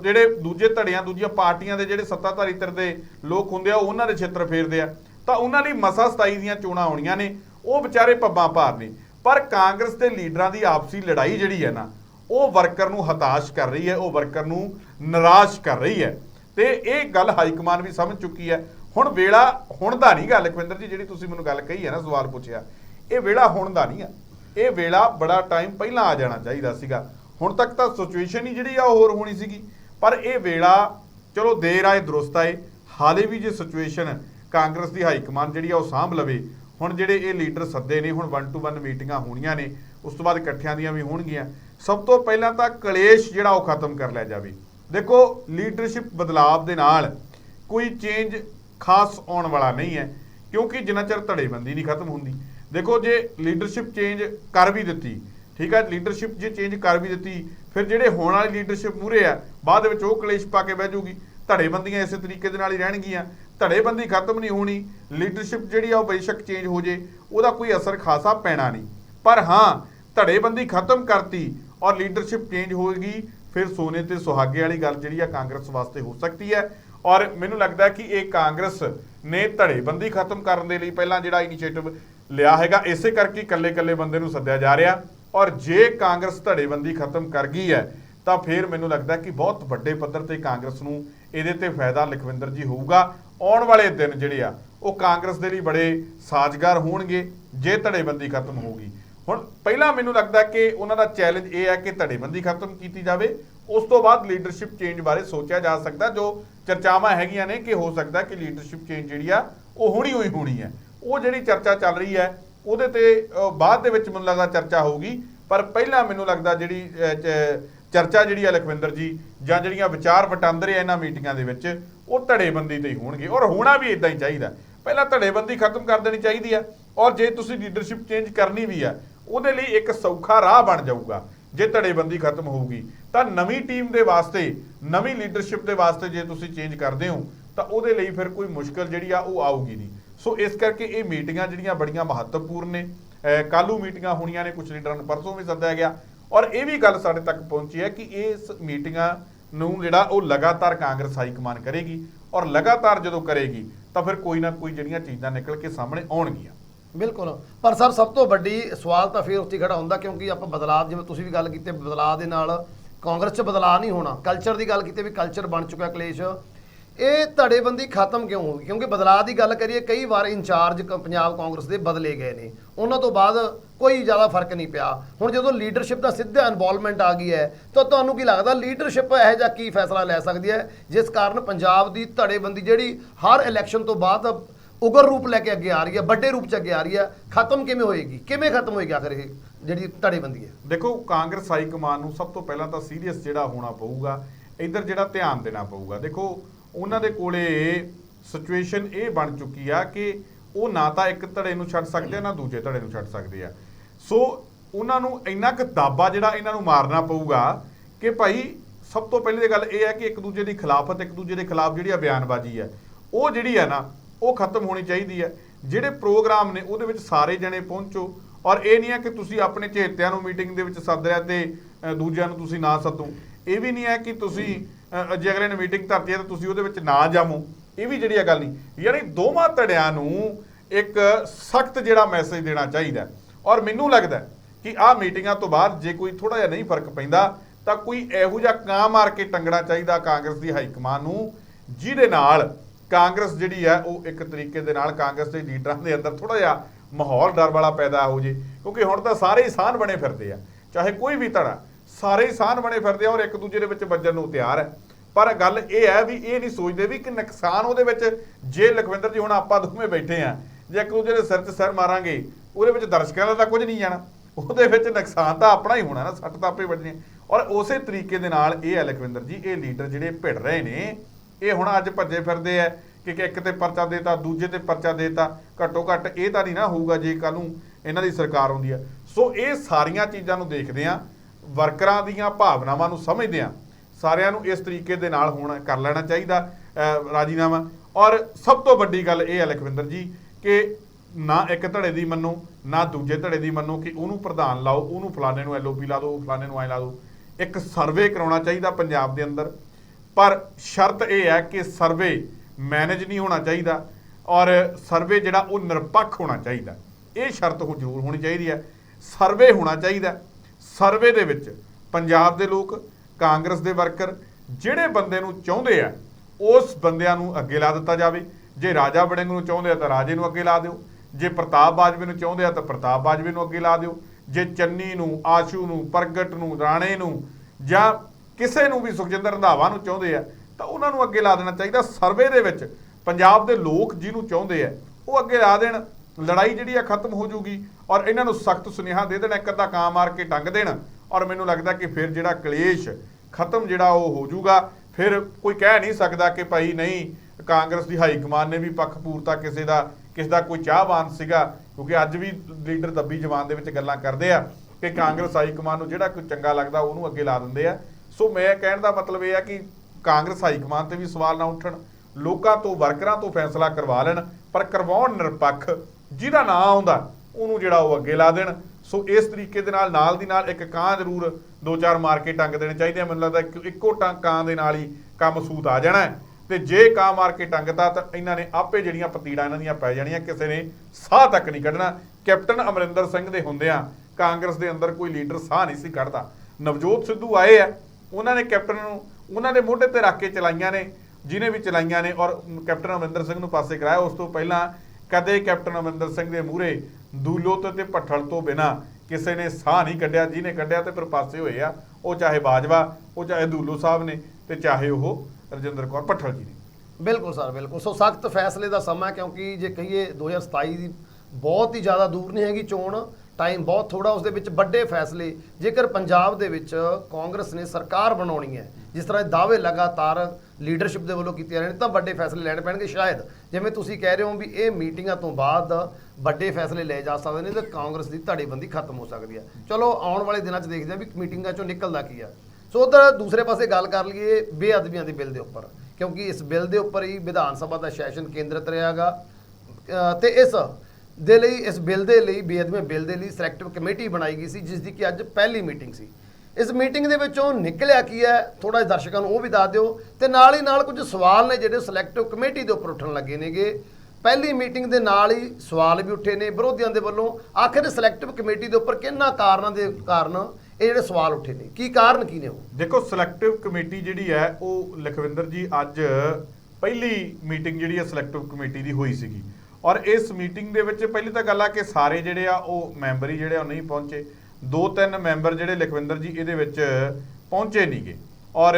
ਜਿਹੜੇ ਦੂਜੇ ਧੜਿਆਂ, ਦੂਜੀਆਂ ਪਾਰਟੀਆਂ ਦੇ ਜਿਹੜੇ ਸੱਤਾਧਾਰੀ ਧਿਰ ਦੇ ਲੋਕ ਹੁੰਦੇ ਆ, ਉਹ ਉਹਨਾਂ ਦੇ ਛੇਤਰ ਫੇਰਦੇ ਆ। ਤਾਂ ਉਹਨਾਂ ਲਈ ਮਸਾ 27 ਦੀਆਂ ਚੋਣਾਂ ਆਉਣੀਆਂ ਨੇ, ਉਹ ਵਿਚਾਰੇ ਪੱਬਾਂ ਭਾਰ ਨੇ। ਪਰ ਕਾਂਗਰਸ ਦੇ ਲੀਡਰਾਂ ਦੀ ਆਪਸੀ ਲੜਾਈ ਜਿਹੜੀ ਹੈ ਨਾ, ਉਹ ਵਰਕਰ ਨੂੰ ਹਤਾਸ਼ ਕਰ ਰਹੀ ਹੈ, ਉਹ ਵਰਕਰ ਨੂੰ ਨਿਰਾਸ਼ ਕਰ ਰਹੀ ਹੈ। ਤੇ ਇਹ ਗੱਲ ਹਾਈ ਕਮਾਨ ਵੀ ਸਮਝ ਚੁੱਕੀ ਹੈ। ਹੁਣ ਵੇਲਾ ਹੁਣ ਦਾ ਨਹੀਂ ਗੱਲ, ਲਖਵਿੰਦਰ ਜੀ, ਜਿਹੜੀ ਤੁਸੀਂ ਮੈਨੂੰ ਗੱਲ ਕਹੀ ਹੈ ਨਾ, ਸਵਾਲ ਪੁੱਛਿਆ, ਇਹ ਵੇਲਾ ਹੁਣ ਦਾ ਨਹੀਂ ਆ ਇਹ ਵੇਲਾ ਬੜਾ ਟਾਈਮ ਪਹਿਲਾਂ ਆ ਜਾਣਾ ਚਾਹੀਦਾ ਸੀਗਾ। ਹੁਣ ਤੱਕ ਤਾਂ ਸਿਚੁਏਸ਼ਨ ਹੀ ਜਿਹੜੀ ਆ ਉਹ ਹੋਰ ਹੋਣੀ ਸੀਗੀ। ਪਰ ਇਹ ਵੇਲਾ, ਚਲੋ ਦੇਰ ਆਏ, ਦਰੁਸਤ ਆਏ, ਹਾਲੇ ਵੀ ਜੇ ਸਿਚੁਏਸ਼ਨ ਕਾਂਗਰਸ ਦੀ ਹਾਈ ਕਮਾਨ ਜਿਹੜੀ ਆ ਉਹ ਸਾਂਭ ਲਵੇ, ਹੁਣ ਜਿਹੜੇ ਇਹ ਲੀਡਰ ਸੱਦੇ ਨੇ, ਹੁਣ 1 ਟੂ 1 ਮੀਟਿੰਗਾਂ ਹੋਣੀਆਂ ਨੇ, ਉਸ ਤੋਂ ਬਾਅਦ ਇਕੱਠਿਆਂ ਦੀਆਂ ਵੀ ਹੋਣਗੀਆਂ। ਸਭ ਤੋਂ ਪਹਿਲਾਂ ਤਾਂ ਕਲੇਸ਼ ਜਿਹੜਾ ਉਹ ਖਤਮ ਕਰ ਲਿਆ ਜਾਵੇ। ਦੇਖੋ ਲੀਡਰਸ਼ਿਪ ਬਦਲਾਵ ਦੇ ਨਾਲ ਕੋਈ ਚੇਂਜ ਖਾਸ ਆਉਣ ਵਾਲਾ ਨਹੀਂ ਹੈ, ਕਿਉਂਕਿ ਜਿੰਨਾ ਚਿਰ ਧੜੇਬੰਦੀ ਨਹੀਂ ਖਤਮ ਹੁੰਦੀ। ਦੇਖੋ, ਜੇ ਲੀਡਰਸ਼ਿਪ ਚੇਂਜ ਕਰ ਵੀ ਦਿੱਤੀ ਠੀਕ ਹੈ ਲੀਡਰਸ਼ਿਪ ਜੇ ਚੇਂਜ ਕਰ ਵੀ ਦਿੱਤੀ, ਫਿਰ ਜਿਹੜੇ ਹੋਣ ਵਾਲੀ ਲੀਡਰਸ਼ਿਪ ਮੂਰੇ ਆ, ਬਾਅਦ ਵਿੱਚ ਉਹ ਕਲੇਸ਼ ਪਾ ਕੇ ਬਹਿ ਜੂਗੀ ਧੜੇਬੰਦੀਆਂ ਇਸੇ ਤਰੀਕੇ ਦੇ ਨਾਲ ਹੀ ਰਹਿਣਗੀਆਂ। ਧੜੇਬੰਦੀ ਖਤਮ ਨਹੀਂ ਹੋਣੀ ਲੀਡਰਸ਼ਿਪ ਜਿਹੜੀ ਆ ਉਹ ਬੇਸ਼ੱਕ ਚੇਂਜ ਹੋ ਜੇ, ਉਹਦਾ ਕੋਈ ਅਸਰ ਖਾਸਾ ਪੈਣਾ ਨਹੀਂ। ਪਰ ਹਾਂ, ਧੜੇਬੰਦੀ ਖਤਮ ਕਰਤੀ ਔਰ ਲੀਡਰਸ਼ਿਪ ਚੇਂਜ ਹੋਏਗੀ ਫਿਰ ਸੋਨੇ ਤੇ ਸੁਹਾਗੇ ਵਾਲੀ ਗੱਲ ਜਿਹੜੀ ਆ ਕਾਂਗਰਸ ਵਾਸਤੇ ਹੋ ਸਕਦੀ ਹੈ। ਔਰ ਮੈਨੂੰ ਲੱਗਦਾ ਕਿ ਇਹ ਕਾਂਗਰਸ ਨੇ ਧੜੇਬੰਦੀ ਖਤਮ ਕਰਨ ਦੇ ਲਈ ਪਹਿਲਾਂ ਜਿਹੜਾ ਇਨੀਸ਼ੀਏਟਿਵ ਲਿਆ ਹੈਗਾ, ਇਸੇ ਕਰਕੇ ਇਕੱਲੇ-ਇਕੱਲੇ ਬੰਦੇ ਨੂੰ ਸੱਦਿਆ ਜਾ ਰਿਹਾ। ਔਰ ਜੇ ਕਾਂਗਰਸ ਧੜੇਬੰਦੀ ਖਤਮ ਕਰ ਗਈ ਹੈ, ਤਾਂ ਫਿਰ ਮੈਨੂੰ ਲੱਗਦਾ ਕਿ ਬਹੁਤ ਵੱਡੇ ਪੱਧਰ ਤੇ ਕਾਂਗਰਸ ਨੂੰ ਇਹਦੇ ਤੇ ਫਾਇਦਾ ਲਖਵਿੰਦਰ ਜੀ ਹੋਊਗਾ। ਆਉਣ ਵਾਲੇ ਦਿਨ ਜਿਹੜੇ ਆ, ਉਹ ਕਾਂਗਰਸ ਦੇ ਲਈ ਬੜੇ ਸਾਜ਼ਗਾਰ ਹੋਣਗੇ, ਜੇ ਧੜੇਬੰਦੀ ਖਤਮ ਹੋਊਗੀ। ਹੁਣ ਪਹਿਲਾਂ ਮੈਨੂੰ ਲੱਗਦਾ ਕਿ ਉਹਨਾਂ ਦਾ ਚੈਲੰਜ ਇਹ ਹੈ ਕਿ ਧੜੇਬੰਦੀ ਖਤਮ ਕੀਤੀ ਜਾਵੇ। ਉਸ ਤੋਂ ਬਾਅਦ ਲੀਡਰਸ਼ਿਪ ਚੇਂਜ ਬਾਰੇ ਸੋਚਿਆ ਜਾ ਸਕਦਾ, ਜੋ ਚਰਚਾਵਾਂ ਹੈਗੀਆਂ ਨੇ ਕਿ ਹੋ ਸਕਦਾ ਕਿ ਲੀਡਰਸ਼ਿਪ ਚੇਂਜ ਜਿਹੜੀ ਆ, ਉਹ ਹੋਣੀ ਹੋਈ ਹੋਣੀ ਹੈ। ਉਹ ਜਿਹੜੀ ਚਰਚਾ ਚੱਲ ਰਹੀ ਹੈ ਉਹਦੇ ਤੇ ਬਾਅਦ ਦੇ ਵਿੱਚ ਮੈਨੂੰ ਲੱਗਦਾ ਚਰਚਾ ਹੋਊਗੀ। ਪਰ ਪਹਿਲਾਂ ਮੈਨੂੰ ਲੱਗਦਾ ਜਿਹੜੀ ਚਰਚਾ ਜਿਹੜੀ ਆ ਲਖਵਿੰਦਰ ਜੀ, ਜਾਂ ਜਿਹੜੀਆਂ ਵਿਚਾਰ ਵਟਾਂਦਰੇ ਆ ਇਹਨਾਂ ਮੀਟਿੰਗਾਂ ਦੇ ਵਿੱਚ, ਉਹ ਧੜੇਬੰਦੀ ਤੇ ਹੀ ਹੋਣਗੇ। ਔਰ ਹੋਣਾ ਵੀ ਇਦਾਂ ਹੀ ਚਾਹੀਦਾ। ਪਹਿਲਾਂ ਧੜੇਬੰਦੀ ਖਤਮ ਕਰ ਦੇਣੀ ਚਾਹੀਦੀ ਆ। ਔਰ ਜੇ ਤੁਸੀਂ ਲੀਡਰਸ਼ਿਪ ਚੇਂਜ ਕਰਨੀ ਵੀ ਆ, ਉਹਦੇ ਲਈ ਇੱਕ ਸੌਖਾ ਰਾਹ ਬਣ ਜਾਊਗਾ। ਜੇ ਧੜੇਬੰਦੀ ਖਤਮ ਹੋਊਗੀ, ਤਾਂ ਨਵੀਂ ਟੀਮ ਦੇ ਵਾਸਤੇ, ਨਵੀਂ ਲੀਡਰਸ਼ਿਪ ਦੇ ਵਾਸਤੇ ਜੇ ਤੁਸੀਂ ਚੇਂਜ ਕਰਦੇ ਹੋ, ਤਾਂ ਉਹਦੇ ਲਈ ਫਿਰ ਕੋਈ ਮੁਸ਼ਕਲ ਜਿਹੜੀ ਆ, ਉਹ ਆਊਗੀ ਨਹੀਂ। ਸੋ ਇਸ ਕਰਕੇ ਇਹ ਮੀਟਿੰਗਾਂ ਜਿਹੜੀਆਂ ਬੜੀਆਂ ਮਹੱਤਵਪੂਰਨ ਨੇ। ਕੱਲੂ ਮੀਟਿੰਗਾਂ ਹੋਣੀਆਂ ਨੇ ਕੁਝ ਲੀਡਰਾਂ ਨੂੰ ਪਰਸੋਂ ਵੀ ਸੱਦਿਆ ਗਿਆ। ਔਰ ਇਹ ਵੀ ਗੱਲ ਸਾਡੇ ਤੱਕ ਪਹੁੰਚੀ ਹੈ ਕਿ ਇਸ ਮੀਟਿੰਗਾਂ ਨੂੰ ਜਿਹੜਾ ਉਹ ਲਗਾਤਾਰ ਕਾਂਗਰਸ ਹਾਈ ਕਮਾਨ ਕਰੇਗੀ ਔਰ ਲਗਾਤਾਰ ਜਦੋਂ ਕਰੇਗੀ, ਤਾਂ ਫਿਰ ਕੋਈ ਨਾ ਕੋਈ ਜਿਹੜੀਆਂ ਚੀਜ਼ਾਂ ਨਿਕਲ ਕੇ ਸਾਹਮਣੇ ਆਉਣਗੀਆਂ। ਬਿਲਕੁਲ। ਪਰ ਸਰ, ਸਭ ਤੋਂ ਵੱਡੀ ਸਵਾਲ ਤਾਂ ਫਿਰ ਉੱਥੇ ਖੜਾ ਹੁੰਦਾ ਕਿਉਂਕਿ ਆਪਾਂ ਬਦਲਾਅ, ਜਿਵੇਂ ਤੁਸੀਂ ਵੀ ਗੱਲ ਕੀਤੀ, ਬਦਲਾਅ ਦੇ ਨਾਲ ਕਾਂਗਰਸ 'ਚ ਬਦਲਾਅ ਨਹੀਂ ਹੋਣਾ। ਕਲਚਰ ਦੀ ਗੱਲ ਕੀਤੀ ਵੀ ਕਲਚਰ ਬਣ ਚੁੱਕਾ ਕਲੇਸ਼। ਇਹ ਧੜੇਬੰਦੀ ਖਤਮ ਕਿਉਂ ਹੋ ਗਈ? ਕਿਉਂਕਿ ਬਦਲਾਅ ਦੀ ਗੱਲ ਕਰੀਏ, ਕਈ ਵਾਰ ਇੰਚਾਰਜ ਕ- ਪੰਜਾਬ ਕਾਂਗਰਸ ਦੇ ਬਦਲੇ ਗਏ ਨੇ। ਉਹਨਾਂ ਤੋਂ ਬਾਅਦ ਕੋਈ ਜ਼ਿਆਦਾ ਫ਼ਰਕ ਨਹੀਂ ਪਿਆ। ਹੁਣ ਜਦੋਂ ਲੀਡਰਸ਼ਿਪ ਦਾ ਸਿੱਧਾ ਇਨਵੋਲਵਮੈਂਟ ਆ ਗਈ ਹੈ, ਤਾਂ ਤੁਹਾਨੂੰ ਕੀ ਲੱਗਦਾ, ਲੀਡਰਸ਼ਿਪ ਇਹੋ ਜਿਹਾ ਕੀ ਫੈਸਲਾ ਲੈ ਸਕਦੀ ਹੈ, ਜਿਸ ਕਾਰਨ ਪੰਜਾਬ ਦੀ ਧੜੇਬੰਦੀ ਜਿਹੜੀ ਹਰ ਇਲੈਕਸ਼ਨ ਤੋਂ ਬਾਅਦ ਉਗਰ ਰੂਪ ਲੈ ਕੇ ਅੱਗੇ ਆ ਰਹੀ ਹੈ, ਵੱਡੇ ਰੂਪ ਚ ਅੱਗੇ ਆ ਰਹੀ ਹੈ, ਖਤਮ ਕਿਵੇਂ ਹੋਏਗੀ? ਕਿਵੇਂ ਖਤਮ ਹੋਏਗੀ ਆਖਰ ਇਹ ਜਿਹੜੀ ਧੜੇਬੰਦੀ ਹੈ? ਦੇਖੋ, ਕਾਂਗਰਸ ਹਾਈ ਕਮਾਨ ਨੂੰ ਸਭ ਤੋਂ ਪਹਿਲਾਂ ਤਾਂ ਸੀਰੀਅਸ ਜਿਹੜਾ ਹੋਣਾ ਪਊਗਾ, ਇੱਧਰ ਜਿਹੜਾ ਧਿਆਨ ਦੇਣਾ ਪਊਗਾ। ਦੇਖੋ ਉਹਨਾਂ ਦੇ ਕੋਲੇ ਸਿਚੁਏਸ਼ਨ ਇਹ ਬਣ ਚੁੱਕੀ ਆ ਕਿ ਉਹ ਨਾ ਤਾਂ ਇੱਕ ਧੜੇ ਨੂੰ ਛੱਡ ਸਕਦੇ ਆ, ਨਾ ਦੂਜੇ ਧੜੇ ਨੂੰ ਛੱਡ ਸਕਦੇ ਆ। ਸੋ ਉਹਨਾਂ ਨੂੰ ਇੰਨਾ ਕੁ ਦਾਬਾ ਜਿਹੜਾ ਇਹਨਾਂ ਨੂੰ ਮਾਰਨਾ ਪਊਗਾ ਕਿ ਭਾਈ ਸਭ ਤੋਂ ਪਹਿਲੀ ਤਾਂ ਗੱਲ ਇਹ ਹੈ ਕਿ ਇੱਕ ਦੂਜੇ ਦੀ ਖਿਲਾਫਤ, ਇੱਕ ਦੂਜੇ ਦੇ ਖਿਲਾਫ ਜਿਹੜੀ ਆ ਬਿਆਨਬਾਜ਼ੀ ਹੈ ਉਹ ਜਿਹੜੀ ਹੈ ਨਾ, ਉਹ ਖਤਮ ਹੋਣੀ ਚਾਹੀਦੀ ਹੈ ਜਿਹੜੇ ਪ੍ਰੋਗਰਾਮ ਨੇ ਉਹਦੇ ਵਿੱਚ ਸਾਰੇ ਜਣੇ ਪਹੁੰਚੋ ਔਰ ਇਹ ਨਹੀਂ ਹੈ ਕਿ ਤੁਸੀਂ ਆਪਣੇ ਚੇਤਿਆਂ ਨੂੰ ਮੀਟਿੰਗ ਦੇ ਵਿੱਚ ਸੱਦ ਲਿਆ ਤੇ ਦੂਜਿਆਂ ਨੂੰ ਤੁਸੀਂ ਨਾ ਸੱਦੋ। ਇਹ ਵੀ ਨਹੀਂ ਹੈ ਕਿ ਤੁਸੀਂ ਜੇ ਅਗਲੇ ਨੇ ਮੀਟਿੰਗ ਧਰਤੀ ਹੈ ਤਾਂ ਤੁਸੀਂ ਉਹਦੇ ਵਿੱਚ ਨਾ ਜਾਵੋ। ਇਹ ਵੀ ਜਿਹੜੀ ਆ ਗੱਲ ਨਹੀਂ। ਯਾਨੀ ਦੋਵਾਂ ਧੜਿਆਂ ਨੂੰ ਇੱਕ ਸਖਤ ਜਿਹੜਾ ਮੈਸੇਜ ਦੇਣਾ ਚਾਹੀਦਾ ਔਰ ਮੈਨੂੰ ਲੱਗਦਾ ਕਿ ਆਹ ਮੀਟਿੰਗਾਂ ਤੋਂ ਬਾਅਦ ਜੇ ਕੋਈ ਥੋੜਾ ਜਿਹਾ ਨਹੀਂ ਫ਼ਰਕ ਪੈਂਦਾ, ਤਾਂ ਕੋਈ ਇਹੋ ਜਿਹਾ ਕਾਂ ਮਾਰ ਕੇ ਟੰਗਣਾ ਚਾਹੀਦਾ ਕਾਂਗਰਸ ਦੀ ਹਾਈ ਕਮਾਨ ਨੂੰ, ਜਿਹਦੇ ਨਾਲ ਕਾਂਗਰਸ ਜਿਹੜੀ ਹੈ ਉਹ ਇੱਕ ਤਰੀਕੇ ਦੇ ਨਾਲ ਕਾਂਗਰਸ ਦੇ ਲੀਡਰਾਂ ਦੇ ਅੰਦਰ ਥੋੜਾ ਜਿਹਾ ਮਾਹੌਲ ਡਰ ਵਾਲਾ ਪੈਦਾ ਹੋ ਜੇ। ਕਿਉਂਕਿ ਹੁਣ ਤਾਂ ਸਾਰੇ ਹੀ ਸਾਨ ਬਣੇ ਫਿਰਦੇ ਆ। ਚਾਹੇ ਕੋਈ ਵੀ ਧੜਾ ਸਾਰੇ ਹੀ ਸਾਨ ਬਣੇ ਫਿਰਦੇ ਆ ਔਰ ਇੱਕ ਦੂਜੇ ਦੇ ਵਿੱਚ ਵੱਜਣ ਨੂੰ ਤਿਆਰ ਹੈ। ਪਰ ਗੱਲ ਇਹ ਹੈ ਵੀ ਇਹ ਨਹੀਂ ਸੋਚਦੇ ਵੀ ਕਿ ਨੁਕਸਾਨ ਉਹਦੇ ਵਿੱਚ, ਜੇ ਲਖਵਿੰਦਰ ਜੀ ਹੁਣ ਆਪਾਂ ਦੋਵੇਂ ਬੈਠੇ ਆ ਜੇ ਇੱਕ ਦੂਜੇ ਦੇ ਸਿਰ 'ਚ ਸਿਰ ਮਾਰਾਂਗੇ, ਉਹਦੇ ਵਿੱਚ ਦਰਸ਼ਕਾਂ ਦਾ ਤਾਂ ਕੁਝ ਨਹੀਂ ਜਾਣਾ। ਉਹਦੇ ਵਿੱਚ ਨੁਕਸਾਨ ਤਾਂ ਆਪਣਾ ਹੀ ਹੋਣਾ ਨਾ, ਸੱਟ ਤਾਂ ਆਪੇ ਵੱਜਣੀ ਔਰ ਉਸੇ ਤਰੀਕੇ ਦੇ ਨਾਲ ਇਹ ਹੈ ਲਖਵਿੰਦਰ ਜੀ, ਇਹ ਲੀਡਰ ਜਿਹੜੇ ਭਿੜ ਰਹੇ ਨੇ, ਇਹ ਹੁਣ ਅੱਜ ਭੱਜੇ ਫਿਰਦੇ ਆ ਕਿ ਕਿ ਇੱਕ ਤੇ ਪਰਚਾ ਦੇਤਾ, ਦੂਜੇ ਤੇ ਪਰਚਾ ਦੇਤਾ, ਘੱਟੋ ਘੱਟ ਇਹ ਤਾਂ ਨਹੀਂ ਨਾ ਹੋਊਗਾ ਜੇ ਕੱਲ ਨੂੰ ਇਹਨਾਂ ਦੀ ਸਰਕਾਰ ਆਉਂਦੀ ਹੈ ਸੋ ਇਹ ਸਾਰੀਆਂ ਚੀਜ਼ਾਂ ਨੂੰ ਦੇਖਦੇ ਆ ਵਰਕਰਾਂ ਦੀਆਂ ਭਾਵਨਾਵਾਂ ਨੂੰ ਸਮਝਦੇ ਆ ਸਾਰਿਆਂ ਨੂੰ ਇਸ ਤਰੀਕੇ ਦੇ ਨਾਲ ਹੁਣ ਕਰ ਲੈਣਾ ਚਾਹੀਦਾ ਰਾਜੀਨਾਮਾ। ਔਰ ਸਭ ਤੋਂ ਵੱਡੀ ਗੱਲ ਇਹ ਹੈ ਲਖਵਿੰਦਰ ਜੀ ਕਿ ਨਾ ਇੱਕ ਧੜੇ ਦੀ ਮੰਨੋ, ਨਾ ਦੂਜੇ ਧੜੇ ਦੀ ਮੰਨੋ ਕਿ ਉਹਨੂੰ ਪ੍ਰਧਾਨ ਲਾਓ, ਉਹਨੂੰ ਫਲਾਣੇ ਨੂੰ ਐਲਓਪੀ ਲਾ ਦਿਓ, ਫਲਾਣੇ ਨੂੰ ਐ ਲਾ ਦਿਓ। ਇੱਕ ਸਰਵੇ ਕਰਾਉਣਾ ਚਾਹੀਦਾ ਪੰਜਾਬ ਦੇ ਅੰਦਰ। ਪਰ ਸ਼ਰਤ ਇਹ ਹੈ ਕਿ ਸਰਵੇ ਮੈਨੇਜ ਨਹੀਂ ਹੋਣਾ ਚਾਹੀਦਾ ਔਰ ਸਰਵੇ ਜਿਹੜਾ ਉਹ ਨਿਰਪੱਖ ਹੋਣਾ ਚਾਹੀਦਾ। ਇਹ ਸ਼ਰਤ ਹੋ ਜ਼ਰੂਰ ਹੋਣੀ ਚਾਹੀਦੀ ਹੈ। ਸਰਵੇ ਹੋਣਾ ਚਾਹੀਦਾ। ਸਰਵੇ ਦੇ ਵਿੱਚ ਪੰਜਾਬ ਦੇ ਲੋਕ, ਕਾਂਗਰਸ ਦੇ ਵਰਕਰ, ਜਿਹੜੇ ਬੰਦੇ ਨੂੰ ਚਾਹੁੰਦੇ ਆ, ਉਸ ਬੰਦਿਆਂ ਨੂੰ ਅੱਗੇ ਲਾ ਦਿੱਤਾ ਜਾਵੇ। ਜੇ ਰਾਜਾ ਵੜਿੰਗ ਨੂੰ ਚਾਹੁੰਦੇ ਆ ਤਾਂ ਰਾਜੇ ਨੂੰ ਅੱਗੇ ਲਾ ਦਿਓ। ਜੇ ਪ੍ਰਤਾਪ ਬਾਜਵੇ ਨੂੰ ਚਾਹੁੰਦੇ ਆ ਤਾਂ ਪ੍ਰਤਾਪ ਬਾਜਵੇ ਨੂੰ ਅੱਗੇ ਲਾ ਦਿਓ। ਜੇ ਚੰਨੀ ਨੂੰ, ਆਸ਼ੂ ਨੂੰ, ਪ੍ਰਗਟ ਨੂੰ, ਰਾਣੇ ਨੂੰ ਜਾਂ ਕਿਸੇ ਨੂੰ ਵੀ ਸੁਖਜਿੰਦਰ ਰੰਧਾਵਾ ਨੂੰ ਚਾਹੁੰਦੇ ਆ, ਤਾਂ ਉਹਨਾਂ ਨੂੰ ਅੱਗੇ ਲਾ ਦੇਣਾ ਚਾਹੀਦਾ। ਸਰਵੇ ਦੇ ਵਿੱਚ ਪੰਜਾਬ ਦੇ ਲੋਕ ਜਿਹਨੂੰ ਚਾਹੁੰਦੇ ਆ, ਉਹ ਅੱਗੇ ਲਾ ਦੇਣ। ਲੜਾਈ ਜਿਹੜੀ ਆ ਖਤਮ ਹੋ ਜੂਗੀ ਔਰ ਇਹਨਾਂ ਨੂੰ ਸਖਤ ਸੁਨੇਹਾ ਦੇ ਦੇਣਾ, ਇੱਕ ਅੱਧਾ ਕਾਂ ਮਾਰ ਕੇ ਟੰਗ ਦੇਣ ਔਰ ਮੈਨੂੰ ਲੱਗਦਾ ਕਿ ਫਿਰ ਜਿਹੜਾ ਕਲੇਸ਼ ਖਤਮ ਜਿਹੜਾ ਉਹ ਹੋ ਜੂਗਾ, ਫਿਰ ਕੋਈ ਕਹਿ ਨਹੀਂ ਸਕਦਾ ਕਿ ਭਾਈ ਨਹੀਂ, ਕਾਂਗਰਸ ਦੀ ਹਾਈ ਕਮਾਨ ਨੇ ਵੀ ਪੱਖ ਪੂਰਤਾ ਕਿਸੇ ਦਾ, ਕਿਸ ਦਾ ਕੋਈ ਚਾਹਵਾਨ ਸੀਗਾ, ਕਿਉਂਕਿ ਅੱਜ ਵੀ ਲੀਡਰ ਦੱਬੀ ਜਵਾਨ ਦੇ ਵਿੱਚ ਗੱਲਾਂ ਕਰਦੇ ਆ ਕਿ ਕਾਂਗਰਸ ਹਾਈ ਕਮਾਨ ਨੂੰ ਜਿਹੜਾ ਕੋਈ ਚੰਗਾ ਲੱਗਦਾ ਉਹਨੂੰ ਅੱਗੇ ਲਾ ਦਿੰਦੇ ਆ। ਸੋ ਮੈਂ ਕਹਿਣ ਦਾ ਮਤਲਬ ਇਹ ਆ ਕਿ ਕਾਂਗਰਸ ਹਾਈ ਕਮਾਨ ਤੇ ਵੀ ਸਵਾਲ ਨਾ ਉੱਠਣ, ਲੋਕਾਂ ਤੋਂ, ਵਰਕਰਾਂ ਤੋਂ ਫੈਸਲਾ ਕਰਵਾ ਲੈਣ, ਪਰ ਕਰਵਾਉਣ ਨਿਰਪੱਖ ਜਿਹਦਾ ਨਾਂ ਆਉਂਦਾ, ਉਹਨੂੰ ਜਿਹੜਾ ਉਹ ਅੱਗੇ ਲਾ ਦੇਣ। ਸੋ ਇਸ ਤਰੀਕੇ ਦੇ ਨਾਲ ਨਾਲ ਦੀ ਨਾਲ ਇੱਕ ਕਾਂ ਜ਼ਰੂਰ ਦੋ ਚਾਰ ਮਾਰ ਕੇ ਟੰਗ ਦੇਣੇ ਚਾਹੀਦੇ ਆ। ਮੈਨੂੰ ਲੱਗਦਾ ਕਿ ਇੱਕੋ ਟੰਗ ਕਾਂ ਦੇ ਨਾਲ ਹੀ ਕੰਮ ਸੂਤ ਆ ਜਾਣਾ ਹੈ। ਤੇ ਜੇ ਕਾਂ ਮਾਰ ਕੇ ਟੰਗਤਾ, ਤਾਂ ਇਹਨਾਂ ਨੇ ਆਪੇ ਜਿਹੜੀਆਂ ਪਤੀੜਾਂ ਇਹਨਾਂ ਦੀਆਂ ਪੈ ਜਾਣੀਆਂ, ਕਿਸੇ ਨੇ ਸਾਹ ਤੱਕ ਨਹੀਂ ਕੱਢਣਾ। ਕੈਪਟਨ ਅਮਰਿੰਦਰ ਸਿੰਘ ਦੇ ਹੁੰਦਿਆਂ ਕਾਂਗਰਸ ਦੇ ਅੰਦਰ ਕੋਈ ਲੀਡਰ ਸਾਹ ਨਹੀਂ ਸੀ ਕੱਢਦਾ। ਨਵਜੋਤ ਸਿੱਧੂ ਆਏ ਆ, ਉਹਨਾਂ ਨੇ ਕੈਪਟਨ ਨੂੰ, ਉਹਨਾਂ ਦੇ ਮੋਢੇ ਤੇ ਰੱਖ ਕੇ ਚਲਾਈਆਂ ਨੇ ਜਿਨੇ ਵੀ ਚਲਾਈਆਂ ਨੇ, ਔਰ ਕੈਪਟਨ ਅਮਰਿੰਦਰ ਸਿੰਘ ਨੂੰ ਪਾਸੇ ਕਰਾਇਆ। ਉਸ ਤੋਂ ਪਹਿਲਾਂ ਕਦੇ ਕੈਪਟਨ ਅਮਰਿੰਦਰ ਸਿੰਘ ਦੇ ਮੂਹਰੇ ਦੂਲੋਤ ਤੇ ਪੱਠਲ ਤੋਂ ਬਿਨਾ ਕਿਸੇ ਨੇ ਸਾਹ ਨਹੀਂ ਕੱਢਿਆ, ਜਿਹਨੇ ਕੱਢਿਆ ਤੇ ਫਿਰ ਪਾਸੇ ਹੋਏ ਆ। ਉਹ ਚਾਹੇ ਬਾਜਵਾ, ਉਹ ਚਾਹੇ ਦੂਲੋ ਸਾਹਿਬ ਨੇ ਤੇ ਚਾਹੇ ਉਹ ਰਜਿੰਦਰ ਕੌਰ ਪੱਠਲ ਜੀ ਨੇ। ਬਿਲਕੁਲ ਸਰ, ਬਿਲਕੁਲ। ਸੋ ਸਖਤ ਫੈਸਲੇ ਦਾ ਸਮਾਂ ਕਿਉਂਕਿ ਜੇ ਕਹੀਏ 2027 ਦੀ ਬਹੁਤ ਹੀ ਜ਼ਿਆਦਾ ਦੂਰ ਨਹੀਂ ਹੈਗੀ ਚੋਣ ਟਾਈਮ ਬਹੁਤ ਥੋੜਾ ਉਸ ਦੇ ਵਿੱਚ ਵੱਡੇ ਫੈਸਲੇ ਜੇਕਰ ਪੰਜਾਬ ਦੇ ਵਿੱਚ ਕਾਂਗਰਸ ਨੇ ਸਰਕਾਰ ਬਣਾਉਣੀ ਹੈ ਜਿਸ ਤਰ੍ਹਾਂ ਦਾਅਵੇ ਲਗਾਤਾਰ ਲੀਡਰਸ਼ਿਪ ਦੇ ਵੱਲੋਂ ਕੀਤੇ ਜਾ ਰਹੇ ਨੇ ਤਾਂ ਵੱਡੇ ਫੈਸਲੇ ਲੈਣੇ ਪੈਣਗੇ ਸ਼ਾਇਦ। ਜਿਵੇਂ ਤੁਸੀਂ ਕਹਿ ਰਹੇ ਹੋ ਵੀ ਇਹ ਮੀਟਿੰਗਾਂ ਤੋਂ ਬਾਅਦ ਵੱਡੇ ਫੈਸਲੇ ਲਏ ਜਾ ਸਕਦੇ ਨੇ ਤੇ ਕਾਂਗਰਸ ਦੀ ਧੜੇਬੰਦੀ ਖਤਮ ਹੋ ਸਕਦੀ ਹੈ। ਚਲੋ ਆਉਣ ਵਾਲੇ ਦਿਨਾਂ 'ਚ ਦੇਖਦੇ ਹਾਂ ਵੀ ਮੀਟਿੰਗਾਂ 'ਚੋਂ ਨਿਕਲਦਾ ਕੀ ਆ। ਸੋ ਉਧਰ ਦੂਸਰੇ ਪਾਸੇ ਗੱਲ ਕਰ ਲਈਏ ਬੇਅਦਬੀਆਂ ਦੇ ਬਿੱਲ ਦੇ ਉੱਪਰ ਕਿਉਂਕਿ ਇਸ ਬਿੱਲ ਦੇ ਉੱਪਰ ਹੀ ਵਿਧਾਨ ਸਭਾ ਦਾ ਸੈਸ਼ਨ ਕੇਂਦਰਿਤ ਰਿਹਾਗਾ। ਅ, ਤੇ ਇਸ ਦੇ ਲਈ, ਇਸ ਬਿੱਲ ਦੇ ਲਈ ਬੇਅਦਬੀਆਂ ਬਿੱਲ ਦੇ ਲਈ ਸਿਲੈਕਟਿਵ ਕਮੇਟੀ ਬਣਾਈ ਗਈ ਸੀ, ਜਿਸ ਦੀ ਕਿ ਅੱਜ ਪਹਿਲੀ ਮੀਟਿੰਗ ਸੀ। ਇਸ ਮੀਟਿੰਗ ਦੇ ਵਿੱਚੋਂ ਨਿਕਲਿਆ ਕੀ ਹੈ ਥੋੜਾ ਜਿਹਾ ਦਰਸ਼ਕਾਂ ਨੂੰ ਉਹ ਵੀ ਦੱਸ ਦਿਓ। ਤੇ ਨਾਲ ਹੀ ਨਾਲ ਕੁਝ ਸਵਾਲ ਨੇ ਜਿਹੜੇ ਸਿਲੈਕਟਿਵ ਕਮੇਟੀ ਦੇ ਉੱਪਰ ਉੱਠਣ ਲੱਗੇ ਨੇਗੇ। ਪਹਿਲੀ ਮੀਟਿੰਗ ਦੇ ਨਾਲ ਹੀ ਸਵਾਲ ਵੀ ਉੱਠੇ ਨੇ। ਵਿਰੋਧੀਆਂ ਦੇ ਵੱਲੋਂ ਆਖਿਰ ਸਿਲੈਕਟਿਵ ਕਮੇਟੀ ਦੇ ਉੱਪਰ ਕਿੰਨਾ ਕਾਰਨਾਂ ਦੇ ਕਾਰਨ ਇਹ ਜਿਹੜੇ ਸਵਾਲ ਉੱਠੇ ਨੇ? ਕੀ ਕਾਰਨ ਕੀ ਨੇ ਉਹ? ਦੇਖੋ ਸਿਲੈਕਟਿਵ ਕਮੇਟੀ ਜਿਹੜੀ ਹੈ, ਉਹ ਲਖਵਿੰਦਰ ਜੀ ਅੱਜ ਪਹਿਲੀ ਮੀਟਿੰਗ ਜਿਹੜੀ ਹੈ ਸਿਲੈਕਟਿਵ ਕਮੇਟੀ ਦੀ ਹੋਈ ਸੀਗੀ। ਔਰ ਇਸ ਮੀਟਿੰਗ ਦੇ ਵਿੱਚ ਪਹਿਲੀ ਤਾਂ ਗੱਲ ਆ ਕਿ ਸਾਰੇ ਜਿਹੜੇ ਆ ਉਹ ਮੈਂਬਰ ਹੀ ਜਿਹੜੇ ਆ ਉਹ ਨਹੀਂ ਪਹੁੰਚੇ। ਦੋ ਤਿੰਨ ਮੈਂਬਰ ਜਿਹੜੇ ਲਖਵਿੰਦਰ ਜੀ ਇਹਦੇ ਵਿੱਚ ਪਹੁੰਚੇ ਨਹੀਂਗੇ ਔਰ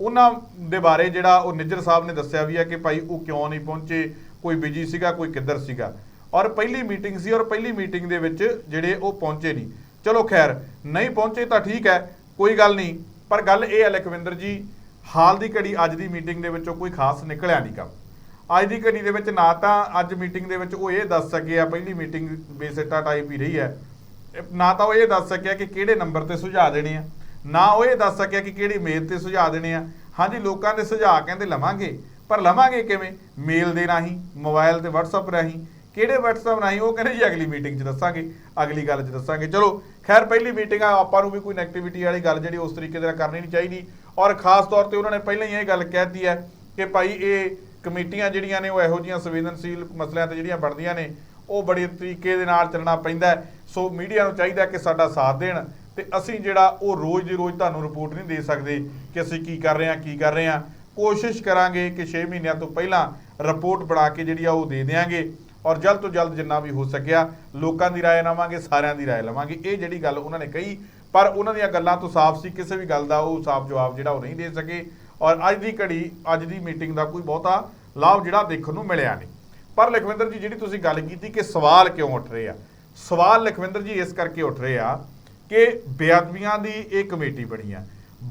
ਉਹਨਾਂ ਦੇ ਬਾਰੇ ਜਿਹੜਾ ਉਹ ਨਿੱਜਰ ਸਾਹਿਬ ਨੇ ਦੱਸਿਆ ਵੀ ਆ ਕਿ ਭਾਈ ਉਹ ਕਿਉਂ ਨਹੀਂ ਪਹੁੰਚੇ, ਕੋਈ ਬਿਜ਼ੀ ਸੀਗਾ, ਕੋਈ ਕਿੱਧਰ ਸੀਗਾ। ਔਰ ਪਹਿਲੀ ਮੀਟਿੰਗ ਸੀ ਔਰ ਪਹਿਲੀ ਮੀਟਿੰਗ ਦੇ ਵਿੱਚ ਜਿਹੜੇ ਉਹ ਪਹੁੰਚੇ ਨਹੀਂ। ਚਲੋ ਖੈਰ, ਨਹੀਂ ਪਹੁੰਚੇ ਤਾਂ ਠੀਕ ਹੈ, ਕੋਈ ਗੱਲ ਨਹੀਂ। ਪਰ ਗੱਲ ਇਹ ਹੈ ਲਖਵਿੰਦਰ ਜੀ, ਹਾਲ ਦੀ ਘੜੀ ਅੱਜ ਦੀ ਮੀਟਿੰਗ ਦੇ ਵਿੱਚੋਂ ਕੋਈ ਖਾਸ ਨਿਕਲਿਆ ਨਹੀਂ ਕੰਮ। ਅੱਜ ਦੀ ਘੜੀ ਦੇ ਵਿੱਚ ਨਾ ਤਾਂ ਅੱਜ ਮੀਟਿੰਗ ਦੇ ਵਿੱਚ ਉਹ ਇਹ ਦੱਸ ਸਕੇ ਆ, ਪਹਿਲੀ ਮੀਟਿੰਗ ਬੇਸਿੱਟਾ ਟਾਈਪ ਹੀ ਰਹੀ ਹੈ। ਨਾ ਤਾਂ ਉਹ ਇਹ ਦੱਸ ਸਕਿਆ ਕਿ ਕਿਹੜੇ ਨੰਬਰ ਤੇ ਸੁਝਾਅ ਦੇਣੇ ਆ, ਨਾ ਉਹ ਇਹ ਦੱਸ ਸਕਿਆ ਕਿ ਕਿਹੜੀ ਮੇਲ ਤੇ ਸੁਝਾਅ ਦੇਣੇ ਆ। ਹਾਂਜੀ, ਲੋਕਾਂ ਦੇ ਸੁਝਾਅ ਕਹਿੰਦੇ ਲਵਾਂਗੇ, ਪਰ ਲਵਾਂਗੇ ਕਿਵੇਂ? ਮੇਲ ਦੇ ਰਾਹੀਂ ਮੋਬਾਈਲ ਤੇ WhatsApp ਰਾਹੀਂ। ਕਿਹੜੇ WhatsApp ਰਾਹੀਂ? ਉਹ ਕਹਿੰਦੇ ਜੀ ਅਗਲੀ ਮੀਟਿੰਗ 'ਚ ਦੱਸਾਂਗੇ, ਅਗਲੀ ਗੱਲ 'ਚ ਦੱਸਾਂਗੇ। ਚਲੋ, ਖੈਰ, ਪਹਿਲੀ ਮੀਟਿੰਗ ਆ, ਆਪਾਂ ਨੂੰ ਵੀ ਕੋਈ ਨੈਗੇਟਿਵਿਟੀ ਵਾਲੀ ਗੱਲ ਜਿਹੜੀ ਉਸ ਤਰੀਕੇ ਦੇ ਨਾਲ ਕਰਨੀ ਨਹੀਂ ਚਾਹੀਦੀ। ਔਰ ਖਾਸ ਤੌਰ ਤੇ ਉਹਨਾਂ ਨੇ ਪਹਿਲਾਂ ਹੀ ਇਹ ਗੱਲ ਕਹਿਤੀ ਹੈ ਕਿ ਭਾਈ ਇਹ ਕਮੇਟੀਆਂ ਜਿਹੜੀਆਂ ਨੇ ਉਹ ਇਹੋ ਜਿਹੀਆਂ ਸੰਵੇਦਨਸ਼ੀਲ ਮਸਲਿਆਂ ਤੇ ਜਿਹੜੀਆਂ ਬਣਦੀਆਂ ਨੇ ਉਹ ਬੜੇ ਤਰੀਕੇ ਦੇ ਨਾਲ ਚੱਲਣਾ ਪੈਂਦਾ ਹੈ। ਸੋ ਮੀਡੀਆ ਨੂੰ ਚਾਹੀਦਾ ਕਿ ਸਾਡਾ ਸਾਥ ਦੇਣ ਤੇ ਅਸੀਂ ਜਿਹੜਾ ਉਹ ਰੋਜ਼ ਦੀ ਰੋਜ਼ ਤੁਹਾਨੂੰ ਰਿਪੋਰਟ ਨਹੀਂ ਦੇ ਸਕਦੇ ਕਿ ਅਸੀਂ ਕੀ ਕਰ ਰਹੇ ਹਾਂ ਕੀ ਕਰ ਰਹੇ ਹਾਂ ਕੋਸ਼ਿਸ਼ ਕਰਾਂਗੇ ਕਿ 6 ਮਹੀਨਿਆਂ ਤੋਂ ਪਹਿਲਾਂ ਰਿਪੋਰਟ ਬਣਾ ਕੇ ਜਿਹੜੀ ਆ ਉਹ ਦੇ ਦੇਵਾਂਗੇ ਔਰ ਜਲਦ ਤੋਂ ਜਲਦ ਜਿੰਨਾ ਵੀ ਹੋ ਸਕਿਆ ਲੋਕਾਂ ਦੀ رائے ਲਵਾਂਗੇ ਸਾਰਿਆਂ ਦੀ رائے ਲਵਾਂਗੇ ਇਹ ਜਿਹੜੀ ਗੱਲ ਉਹਨਾਂ ਨੇ ਕਹੀ ਪਰ ਉਹਨਾਂ ਦੀਆਂ ਗੱਲਾਂ ਤੋਂ ਸਾਫ਼ ਸੀ ਕਿਸੇ ਵੀ ਗੱਲ ਦਾ ਉਹ ਸਾਫ਼ ਜਵਾਬ ਜਿਹੜਾ ਉਹ ਨਹੀਂ ਦੇ ਸਕੇ ਔਰ ਅੱਜ ਦੀ ਘੜੀ, ਅੱਜ ਦੀ ਮੀਟਿੰਗ ਦਾ ਕੋਈ ਬਹੁਤਾ ਲਾਭ ਜਿਹੜਾ ਦੇਖਣ ਨੂੰ ਮਿਲਿਆ ਨਹੀਂ। ਪਰ ਲਖਵਿੰਦਰ ਜੀ, ਜਿਹੜੀ ਤੁਸੀਂ ਗੱਲ ਕੀਤੀ ਕਿ ਸਵਾਲ ਕਿਉਂ ਉੱਠ ਰਹੇ ਆ? ਸਵਾਲ ਲਖਵਿੰਦਰ ਜੀ ਇਸ ਕਰਕੇ ਉੱਠ ਰਹੇ ਆ ਕਿ ਬੇਅਦਬੀਆਂ ਦੀ ਇਹ ਕਮੇਟੀ ਬਣੀ ਆ।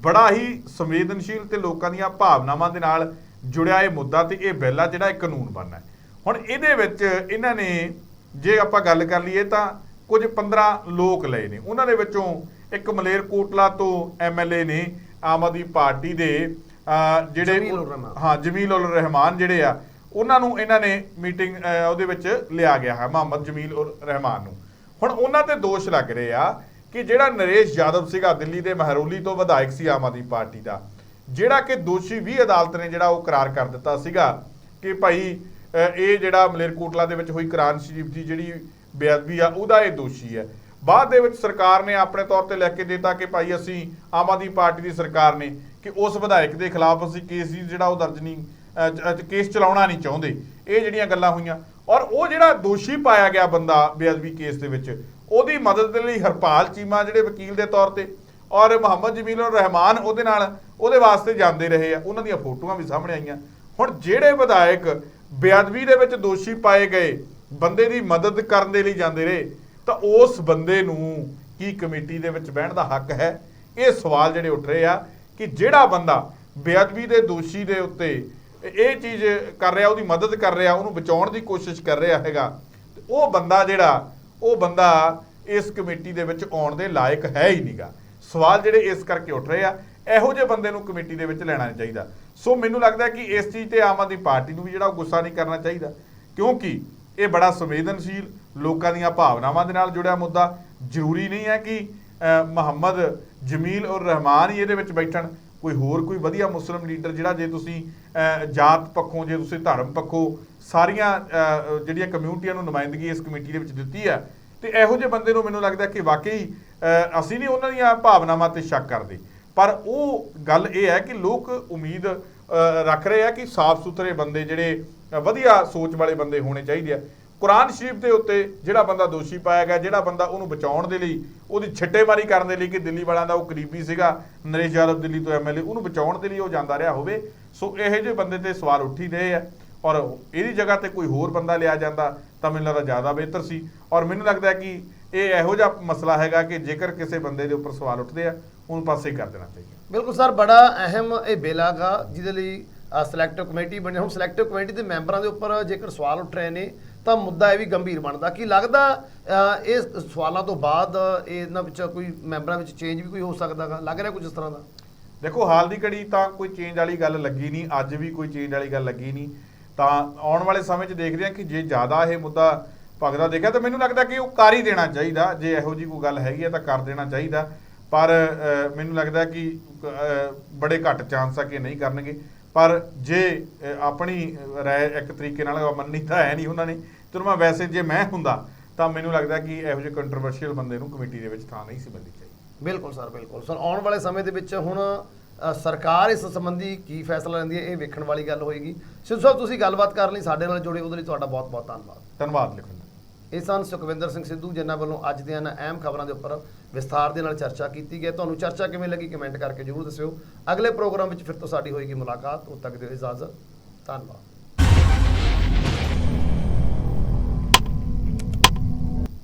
ਬੜਾ ਹੀ ਸੰਵੇਦਨਸ਼ੀਲ ਤੇ ਲੋਕਾਂ ਦੀਆਂ ਭਾਵਨਾਵਾਂ ਦੇ ਨਾਲ ਜੁੜਿਆ ਇਹ ਮੁੱਦਾ ਤੇ ਇਹ ਬਿੱਲ ਆ ਜਿਹੜਾ ਇਹ ਕਾਨੂੰਨ ਬਣਨਾ ਹੁਣ ਇਹਦੇ ਵਿੱਚ ਇਹਨਾਂ ਨੇ ਜੇ ਆਪਾਂ ਗੱਲ ਕਰ ਲਈਏ ਤਾਂ ਕੁਝ 15 ਲੋਕ ਲਏ ਨੇ। ਉਹਨਾਂ ਦੇ ਵਿੱਚੋਂ ਇੱਕ ਮਲੇਰਕੋਟਲਾ ਤੋਂ ਐਮਐਲਏ ਨੇ ਆਮ ਆਦਮੀ ਪਾਰਟੀ ਦੇ ਜਿਹੜੇ। ਹਾਂ ਜਮੀਲ ਉਲ ਰਹਿਮਾਨ ਜਿਹੜੇ ਆ ਉਹਨਾਂ ਨੂੰ ਇਹਨਾਂ ਨੇ ਮੀਟਿੰਗ ਉਹਦੇ ਵਿੱਚ ਲਿਆ ਗਿਆ ਹੈ ਮੁਹੰਮਦ ਜਮੀਲ ਉਰ ਰਹਿਮਾਨ ਨੂੰ ਹੁਣ ਉਹਨਾਂ ਤੇ ਦੋਸ਼ ਲੱਗ ਰਹੇ ਆ ਕਿ ਜਿਹੜਾ ਨਰੇਸ਼ ਯਾਦਵ ਸੀਗਾ ਦਿੱਲੀ ਦੇ ਮਹਿਰੌਲੀ ਤੋਂ ਵਿਧਾਇਕ ਸੀ ਆਮ ਆਦਮੀ ਪਾਰਟੀ ਦਾ ਜਿਹੜਾ ਕਿ ਦੋਸ਼ੀ ਵੀ ਅਦਾਲਤ ਨੇ ਜਿਹੜਾ ਉਹ ਕਰਾਰ ਕਰ ਦਿੱਤਾ ਸੀਗਾ ਕਿ ਭਾਈ ਇਹ ਜਿਹੜਾ ਮਲੇਰਕੋਟਲਾ ਦੇ ਵਿੱਚ ਹੋਈ ਕੁਰਾਨ ਸ਼ਰੀਫ ਦੀ ਜਿਹੜੀ ਬੇਅਦਬੀ ਆ ਉਹਦਾ ਇਹ ਦੋਸ਼ੀ ਹੈ ਬਾਅਦ ਦੇ ਵਿੱਚ ਸਰਕਾਰ ਨੇ ਆਪਣੇ ਤੌਰ ਤੇ ਲਿਖ ਕੇ ਦਿੱਤਾ ਕਿ ਭਾਈ ਅਸੀਂ ਆਮ ਆਦਮੀ ਪਾਰਟੀ ਦੀ ਸਰਕਾਰ ਨੇ ਕਿ ਉਸ ਵਿਧਾਇਕ ਦੇ ਖਿਲਾਫ ਅਸੀਂ ਕੇਸ ਜਿਹੜਾ ਉਹ ਦਰਜ ਨਹੀਂ ਕੇਸ ਚਲਾਉਣਾ ਨਹੀਂ ਚਾਹੁੰਦੇ। ਇਹ ਜਿਹੜੀਆਂ ਗੱਲਾਂ ਹੋਈਆਂ। ਔਰ ਉਹ ਜਿਹੜਾ ਦੋਸ਼ੀ ਪਾਇਆ ਗਿਆ ਬੰਦਾ ਬੇਅਦਬੀ ਕੇਸ ਦੇ ਵਿੱਚ, ਉਹਦੀ ਮਦਦ ਦੇ ਲਈ ਹਰਪਾਲ ਚੀਮਾ ਜਿਹੜੇ ਵਕੀਲ ਦੇ ਤੌਰ ਤੇ ਔਰ ਮੁਹੰਮਦ ਜਮੀਲ ਉਰ ਰਹਿਮਾਨ ਉਹਦੇ ਨਾਲ ਉਹਦੇ ਵਾਸਤੇ ਜਾਂਦੇ ਰਹੇ ਆ। ਉਹਨਾਂ ਦੀਆਂ ਫੋਟੋਆਂ ਵੀ ਸਾਹਮਣੇ ਆਈਆਂ। ਹੁਣ ਜਿਹੜੇ ਵਿਧਾਇਕ ਬੇਅਦਬੀ ਦੇ ਵਿੱਚ ਦੋਸ਼ੀ ਪਾਏ ਗਏ, ਬੰਦੇ ਦੀ ਮਦਦ ਕਰਨ ਦੇ ਲਈ ਜਾਂਦੇ ਰਹੇ, ਤਾਂ ਉਸ ਬੰਦੇ ਨੂੰ ਕੀ ਕਮੇਟੀ ਦੇ ਵਿੱਚ ਬਹਿਣ ਦਾ ਹੱਕ ਹੈ? ਇਹ ਸਵਾਲ ਜਿਹੜੇ ਉੱਠ ਰਹੇ ਆ। ਕਿ ਜਿਹੜਾ ਬੰਦਾ ਬੇਅਦਬੀ ਦੇ ਦੋਸ਼ੀ ਦੇ ਉੱਤੇ ਇਹ ਚੀਜ਼ ਕਰ ਰਿਹਾ, ਉਹਦੀ ਮਦਦ ਕਰ ਰਿਹਾ, ਉਹਨੂੰ ਬਚਾਉਣ ਦੀ ਕੋਸ਼ਿਸ਼ ਕਰ ਰਿਹਾ ਹੈਗਾ, ਤੇ ਉਹ ਬੰਦਾ ਜਿਹੜਾ, ਉਹ ਬੰਦਾ ਇਸ ਕਮੇਟੀ ਦੇ ਵਿੱਚ ਆਉਣ ਦੇ ਲਾਇਕ ਹੈ ਹੀ ਨਹੀਂਗਾ ਸਵਾਲ ਜਿਹੜੇ ਇਸ ਕਰਕੇ ਉੱਠ ਰਹੇ ਆ, ਇਹੋ ਜਿਹੇ ਬੰਦੇ ਨੂੰ ਕਮੇਟੀ ਦੇ ਵਿੱਚ ਲੈਣਾ ਨਹੀਂ ਚਾਹੀਦਾ। ਸੋ ਮੈਨੂੰ ਲੱਗਦਾ ਕਿ ਇਸ ਚੀਜ਼ ਤੇ ਆਮ ਆਦਮੀ ਪਾਰਟੀ ਨੂੰ ਵੀ ਜਿਹੜਾ ਉਹ ਗੁੱਸਾ ਨਹੀਂ ਕਰਨਾ ਚਾਹੀਦਾ, ਕਿਉਂਕਿ ਇਹ ਬੜਾ ਸੰਵੇਦਨਸ਼ੀਲ ਲੋਕਾਂ ਦੀਆਂ ਭਾਵਨਾਵਾਂ ਦੇ ਨਾਲ ਜੁੜਿਆ ਮੁੱਦਾ। ਜ਼ਰੂਰੀ ਨਹੀਂ ਹੈ ਕਿ ਮੁਹੰਮਦ ਜਮੀਲ ਔਰ ਰਹਿਮਾਨ ਹੀ ਇਹਦੇ ਵਿੱਚ ਬੈਠਣ। ਕੋਈ ਹੋਰ ਕੋਈ ਵਧੀਆ ਮੁਸਲਮ ਲੀਡਰ ਜਿਹੜਾ ਜੇ ਤੁਸੀਂ ਜਾਤ ਪੱਖੋਂ, ਜੇ ਤੁਸੀਂ ਧਰਮ ਪੱਖੋਂ ਸਾਰੀਆਂ ਜਿਹੜੀਆਂ ਕਮਿਊਨਿਟੀਆਂ ਨੂੰ ਨੁਮਾਇੰਦਗੀ ਇਸ ਕਮੇਟੀ ਦੇ ਵਿੱਚ ਦਿੱਤੀ ਹੈ, ਤੇ ਇਹੋ ਜਿਹੇ ਬੰਦੇ ਨੂੰ ਮੈਨੂੰ ਲੱਗਦਾ ਕਿ ਵਾਕਈ ਅਸੀਂ ਨਹੀਂ ਉਹਨਾਂ ਦੀਆਂ ਭਾਵਨਾਵਾਂ ਤੇ ਸ਼ੱਕ ਕਰਦੇ। ਪਰ ਉਹ ਗੱਲ ਇਹ ਹੈ ਕਿ ਲੋਕ ਉਮੀਦ ਰੱਖ ਰਹੇ ਆ ਕਿ ਸਾਫ਼ ਸੁਥਰੇ ਬੰਦੇ ਜਿਹੜੇ ਵਧੀਆ ਸੋਚ ਵਾਲੇ ਬੰਦੇ ਹੋਣੇ ਚਾਹੀਦੇ ਆ। ਕੁਰਾਨ ਸ਼ਰੀਫ ਦੇ ਉੱਤੇ ਜਿਹੜਾ ਬੰਦਾ ਦੋਸ਼ੀ ਪਾਇਆ ਗਿਆ, ਜਿਹੜਾ ਬੰਦਾ ਉਹਨੂੰ ਬਚਾਉਣ ਦੇ ਲਈ, ਉਹਦੀ ਛੱਟੇਮਾਰੀ ਕਰਨ ਦੇ ਲਈ ਕਿ ਦਿੱਲੀ ਵਾਲਿਆਂ ਦਾ ਉਹ ਕਰੀਬੀ ਸੀਗਾ, ਨਰੇਸ਼ ਯਾਦਵ ਦਿੱਲੀ ਤੋਂ ਐਮਐਲਏ ਉਹਨੂੰ ਬਚਾਉਣ ਦੇ ਲਈ ਉਹ ਜਾਂਦਾ ਰਿਹਾ ਹੋਵੇ। ਸੋ ਇਹੋ ਜਿਹੇ ਬੰਦੇ ਤੇ ਸਵਾਲ ਉੱਠ ਹੀ ਰਹੇ ਆ ਔਰ ਇਹਦੀ ਜਗ੍ਹਾ ਤੇ ਕੋਈ ਹੋਰ ਬੰਦਾ ਲਿਆ ਜਾਂਦਾ ਤਾਂ ਮੈਨੂੰ ਲੱਗਦਾ ਜ਼ਿਆਦਾ ਬਿਹਤਰ ਸੀ। ਔਰ ਮੈਨੂੰ ਲੱਗਦਾ ਹੈ ਕਿ ਇਹ ਇਹੋ ਜਿਹਾ ਮਸਲਾ ਹੈਗਾ ਕਿ ਜੇਕਰ ਕਿਸੇ ਬੰਦੇ ਦੇ ਉੱਪਰ ਸਵਾਲ ਉੱਠਦੇ ਆ, ਉਹਨੂੰ ਪਾਸੇ ਕਰ ਦੇਣਾ ਚਾਹੀਦਾ। ਬਿਲਕੁਲ ਸਰ, ਬੜਾ ਅਹਿਮ ਇਹ ਬਿੱਲ ਹੈਗਾ ਜਿਹਦੇ ਲਈ ਸਿਲੈਕਟਿਵ ਕਮੇਟੀ ਬਣੀ। ਹੁਣ ਸਿਲੈਕਟਿਵ ਕਮੇਟੀ ਦੇ ਮੈਂਬਰਾਂ ਦੇ ਉੱਪਰ ਜੇਕਰ ਸਵਾਲ ਉੱਠ ਰਹੇ ਨੇ ਤਾਂ ਮੁੱਦਾ ਇਹ ਵੀ ਗੰਭੀਰ ਬਣਦਾ। ਕੀ ਲੱਗਦਾ ਇਹ ਸਵਾਲਾਂ ਤੋਂ ਬਾਅਦ ਇਹਨਾਂ ਵਿੱਚ ਕੋਈ ਮੈਂਬਰਾਂ ਵਿੱਚ ਚੇਂਜ ਵੀ ਕੋਈ ਹੋ ਸਕਦਾਗਾ ਲੱਗ ਰਿਹਾ ਕੁਝ ਇਸ ਤਰ੍ਹਾਂ ਦਾ? ਦੇਖੋ, ਹਾਲ ਦੀ ਘੜੀ ਤਾਂ ਕੋਈ ਚੇਂਜ ਵਾਲੀ ਗੱਲ ਲੱਗੀ ਨਹੀਂ, ਅੱਜ ਵੀ ਕੋਈ ਚੇਂਜ ਵਾਲੀ ਗੱਲ ਲੱਗੀ ਨਹੀਂ। ਤਾਂ ਆਉਣ ਵਾਲੇ ਸਮੇਂ 'ਚ ਦੇਖਦੇ ਹਾਂ ਕਿ ਜੇ ਜ਼ਿਆਦਾ ਇਹ ਮੁੱਦਾ ਭਗਦਾ ਦੇਖਿਆ ਤਾਂ ਮੈਨੂੰ ਲੱਗਦਾ ਕਿ ਉਹ ਕਰ ਹੀ ਦੇਣਾ ਚਾਹੀਦਾ। ਜੇ ਇਹੋ ਜੀ ਕੋਈ ਗੱਲ ਹੈਗੀ ਹੈ ਤਾਂ ਕਰ ਦੇਣਾ ਚਾਹੀਦਾ। ਪਰ ਮੈਨੂੰ ਲੱਗਦਾ ਕਿ ਬੜੇ ਘੱਟ ਚਾਂਸ ਆ ਕਿ ਨਹੀਂ ਕਰਨਗੇ। ਪਰ ਜੇ ਆਪਣੀ ਰਾਏ ਇੱਕ ਤਰੀਕੇ ਨਾਲ ਮੰਨੀ ਤਾਂ ਹੈ ਨਹੀਂ ਉਹਨਾਂ ਨੇ ਤੇ ਮੈਂ ਵੈਸੇ ਜੇ ਮੈਂ ਹੁੰਦਾ ਤਾਂ ਮੈਨੂੰ ਲੱਗਦਾ ਕਿ ਇਹੋ ਜਿਹੇ ਕੰਟਰੋਵਰਸ਼ੀਅਲ ਬੰਦੇ ਨੂੰ ਕਮੇਟੀ ਦੇ ਵਿੱਚ ਥਾਂ ਨਹੀਂ ਸੀ ਮਿਲਣੀ ਚਾਹੀਦੀ। ਬਿਲਕੁਲ ਸਰ ਬਿਲਕੁਲ। ਸਰ ਆਉਣ ਵਾਲੇ ਸਮੇਂ ਦੇ ਵਿੱਚ ਹੁਣ ਸਰਕਾਰ ਇਸ ਸੰਬੰਧੀ ਕੀ ਫੈਸਲਾ ਲੈਂਦੀ ਹੈ ਇਹ ਵੇਖਣ ਵਾਲੀ ਗੱਲ ਹੋਏਗੀ। ਸਿੱਧੂ ਸਾਹਿਬ ਤੁਸੀਂ ਗੱਲਬਾਤ ਕਰਨ ਲਈ ਸਾਡੇ ਨਾਲ ਜੁੜੇ ਉਹਦੇ ਲਈ ਤੁਹਾਡਾ ਬਹੁਤ ਬਹੁਤ ਧੰਨਵਾਦ ਧੰਨਵਾਦ ਲਿਖਵਿੰਦਰ ਇਹ ਸਨ ਸੁਖਵਿੰਦਰ ਸਿੰਘ ਸਿੱਧੂ, ਜਿਨ੍ਹਾਂ ਵੱਲੋਂ ਅੱਜ ਦੀਆਂ ਇਹਨਾਂ ਅਹਿਮ ਖਬਰਾਂ ਦੇ ਉੱਪਰ ਵਿਸਥਾਰ ਦੇ ਨਾਲ ਚਰਚਾ ਕੀਤੀ ਗਈ। ਤੁਹਾਨੂੰ ਚਰਚਾ ਕਿਵੇਂ ਲੱਗੀ ਕਮੈਂਟ ਕਰਕੇ ਜਰੂਰ ਦੱਸਿਓ। ਅਗਲੇ ਪ੍ਰੋਗਰਾਮ ਵਿੱਚ ਫਿਰ ਤੋਂ ਸਾਡੀ ਹੋਏਗੀ ਮੁਲਾਕਾਤ। ਉਦ ਤੱਕ ਦਿਓ ਇਜਾਜ਼ਤ। ਧੰਨਵਾਦ।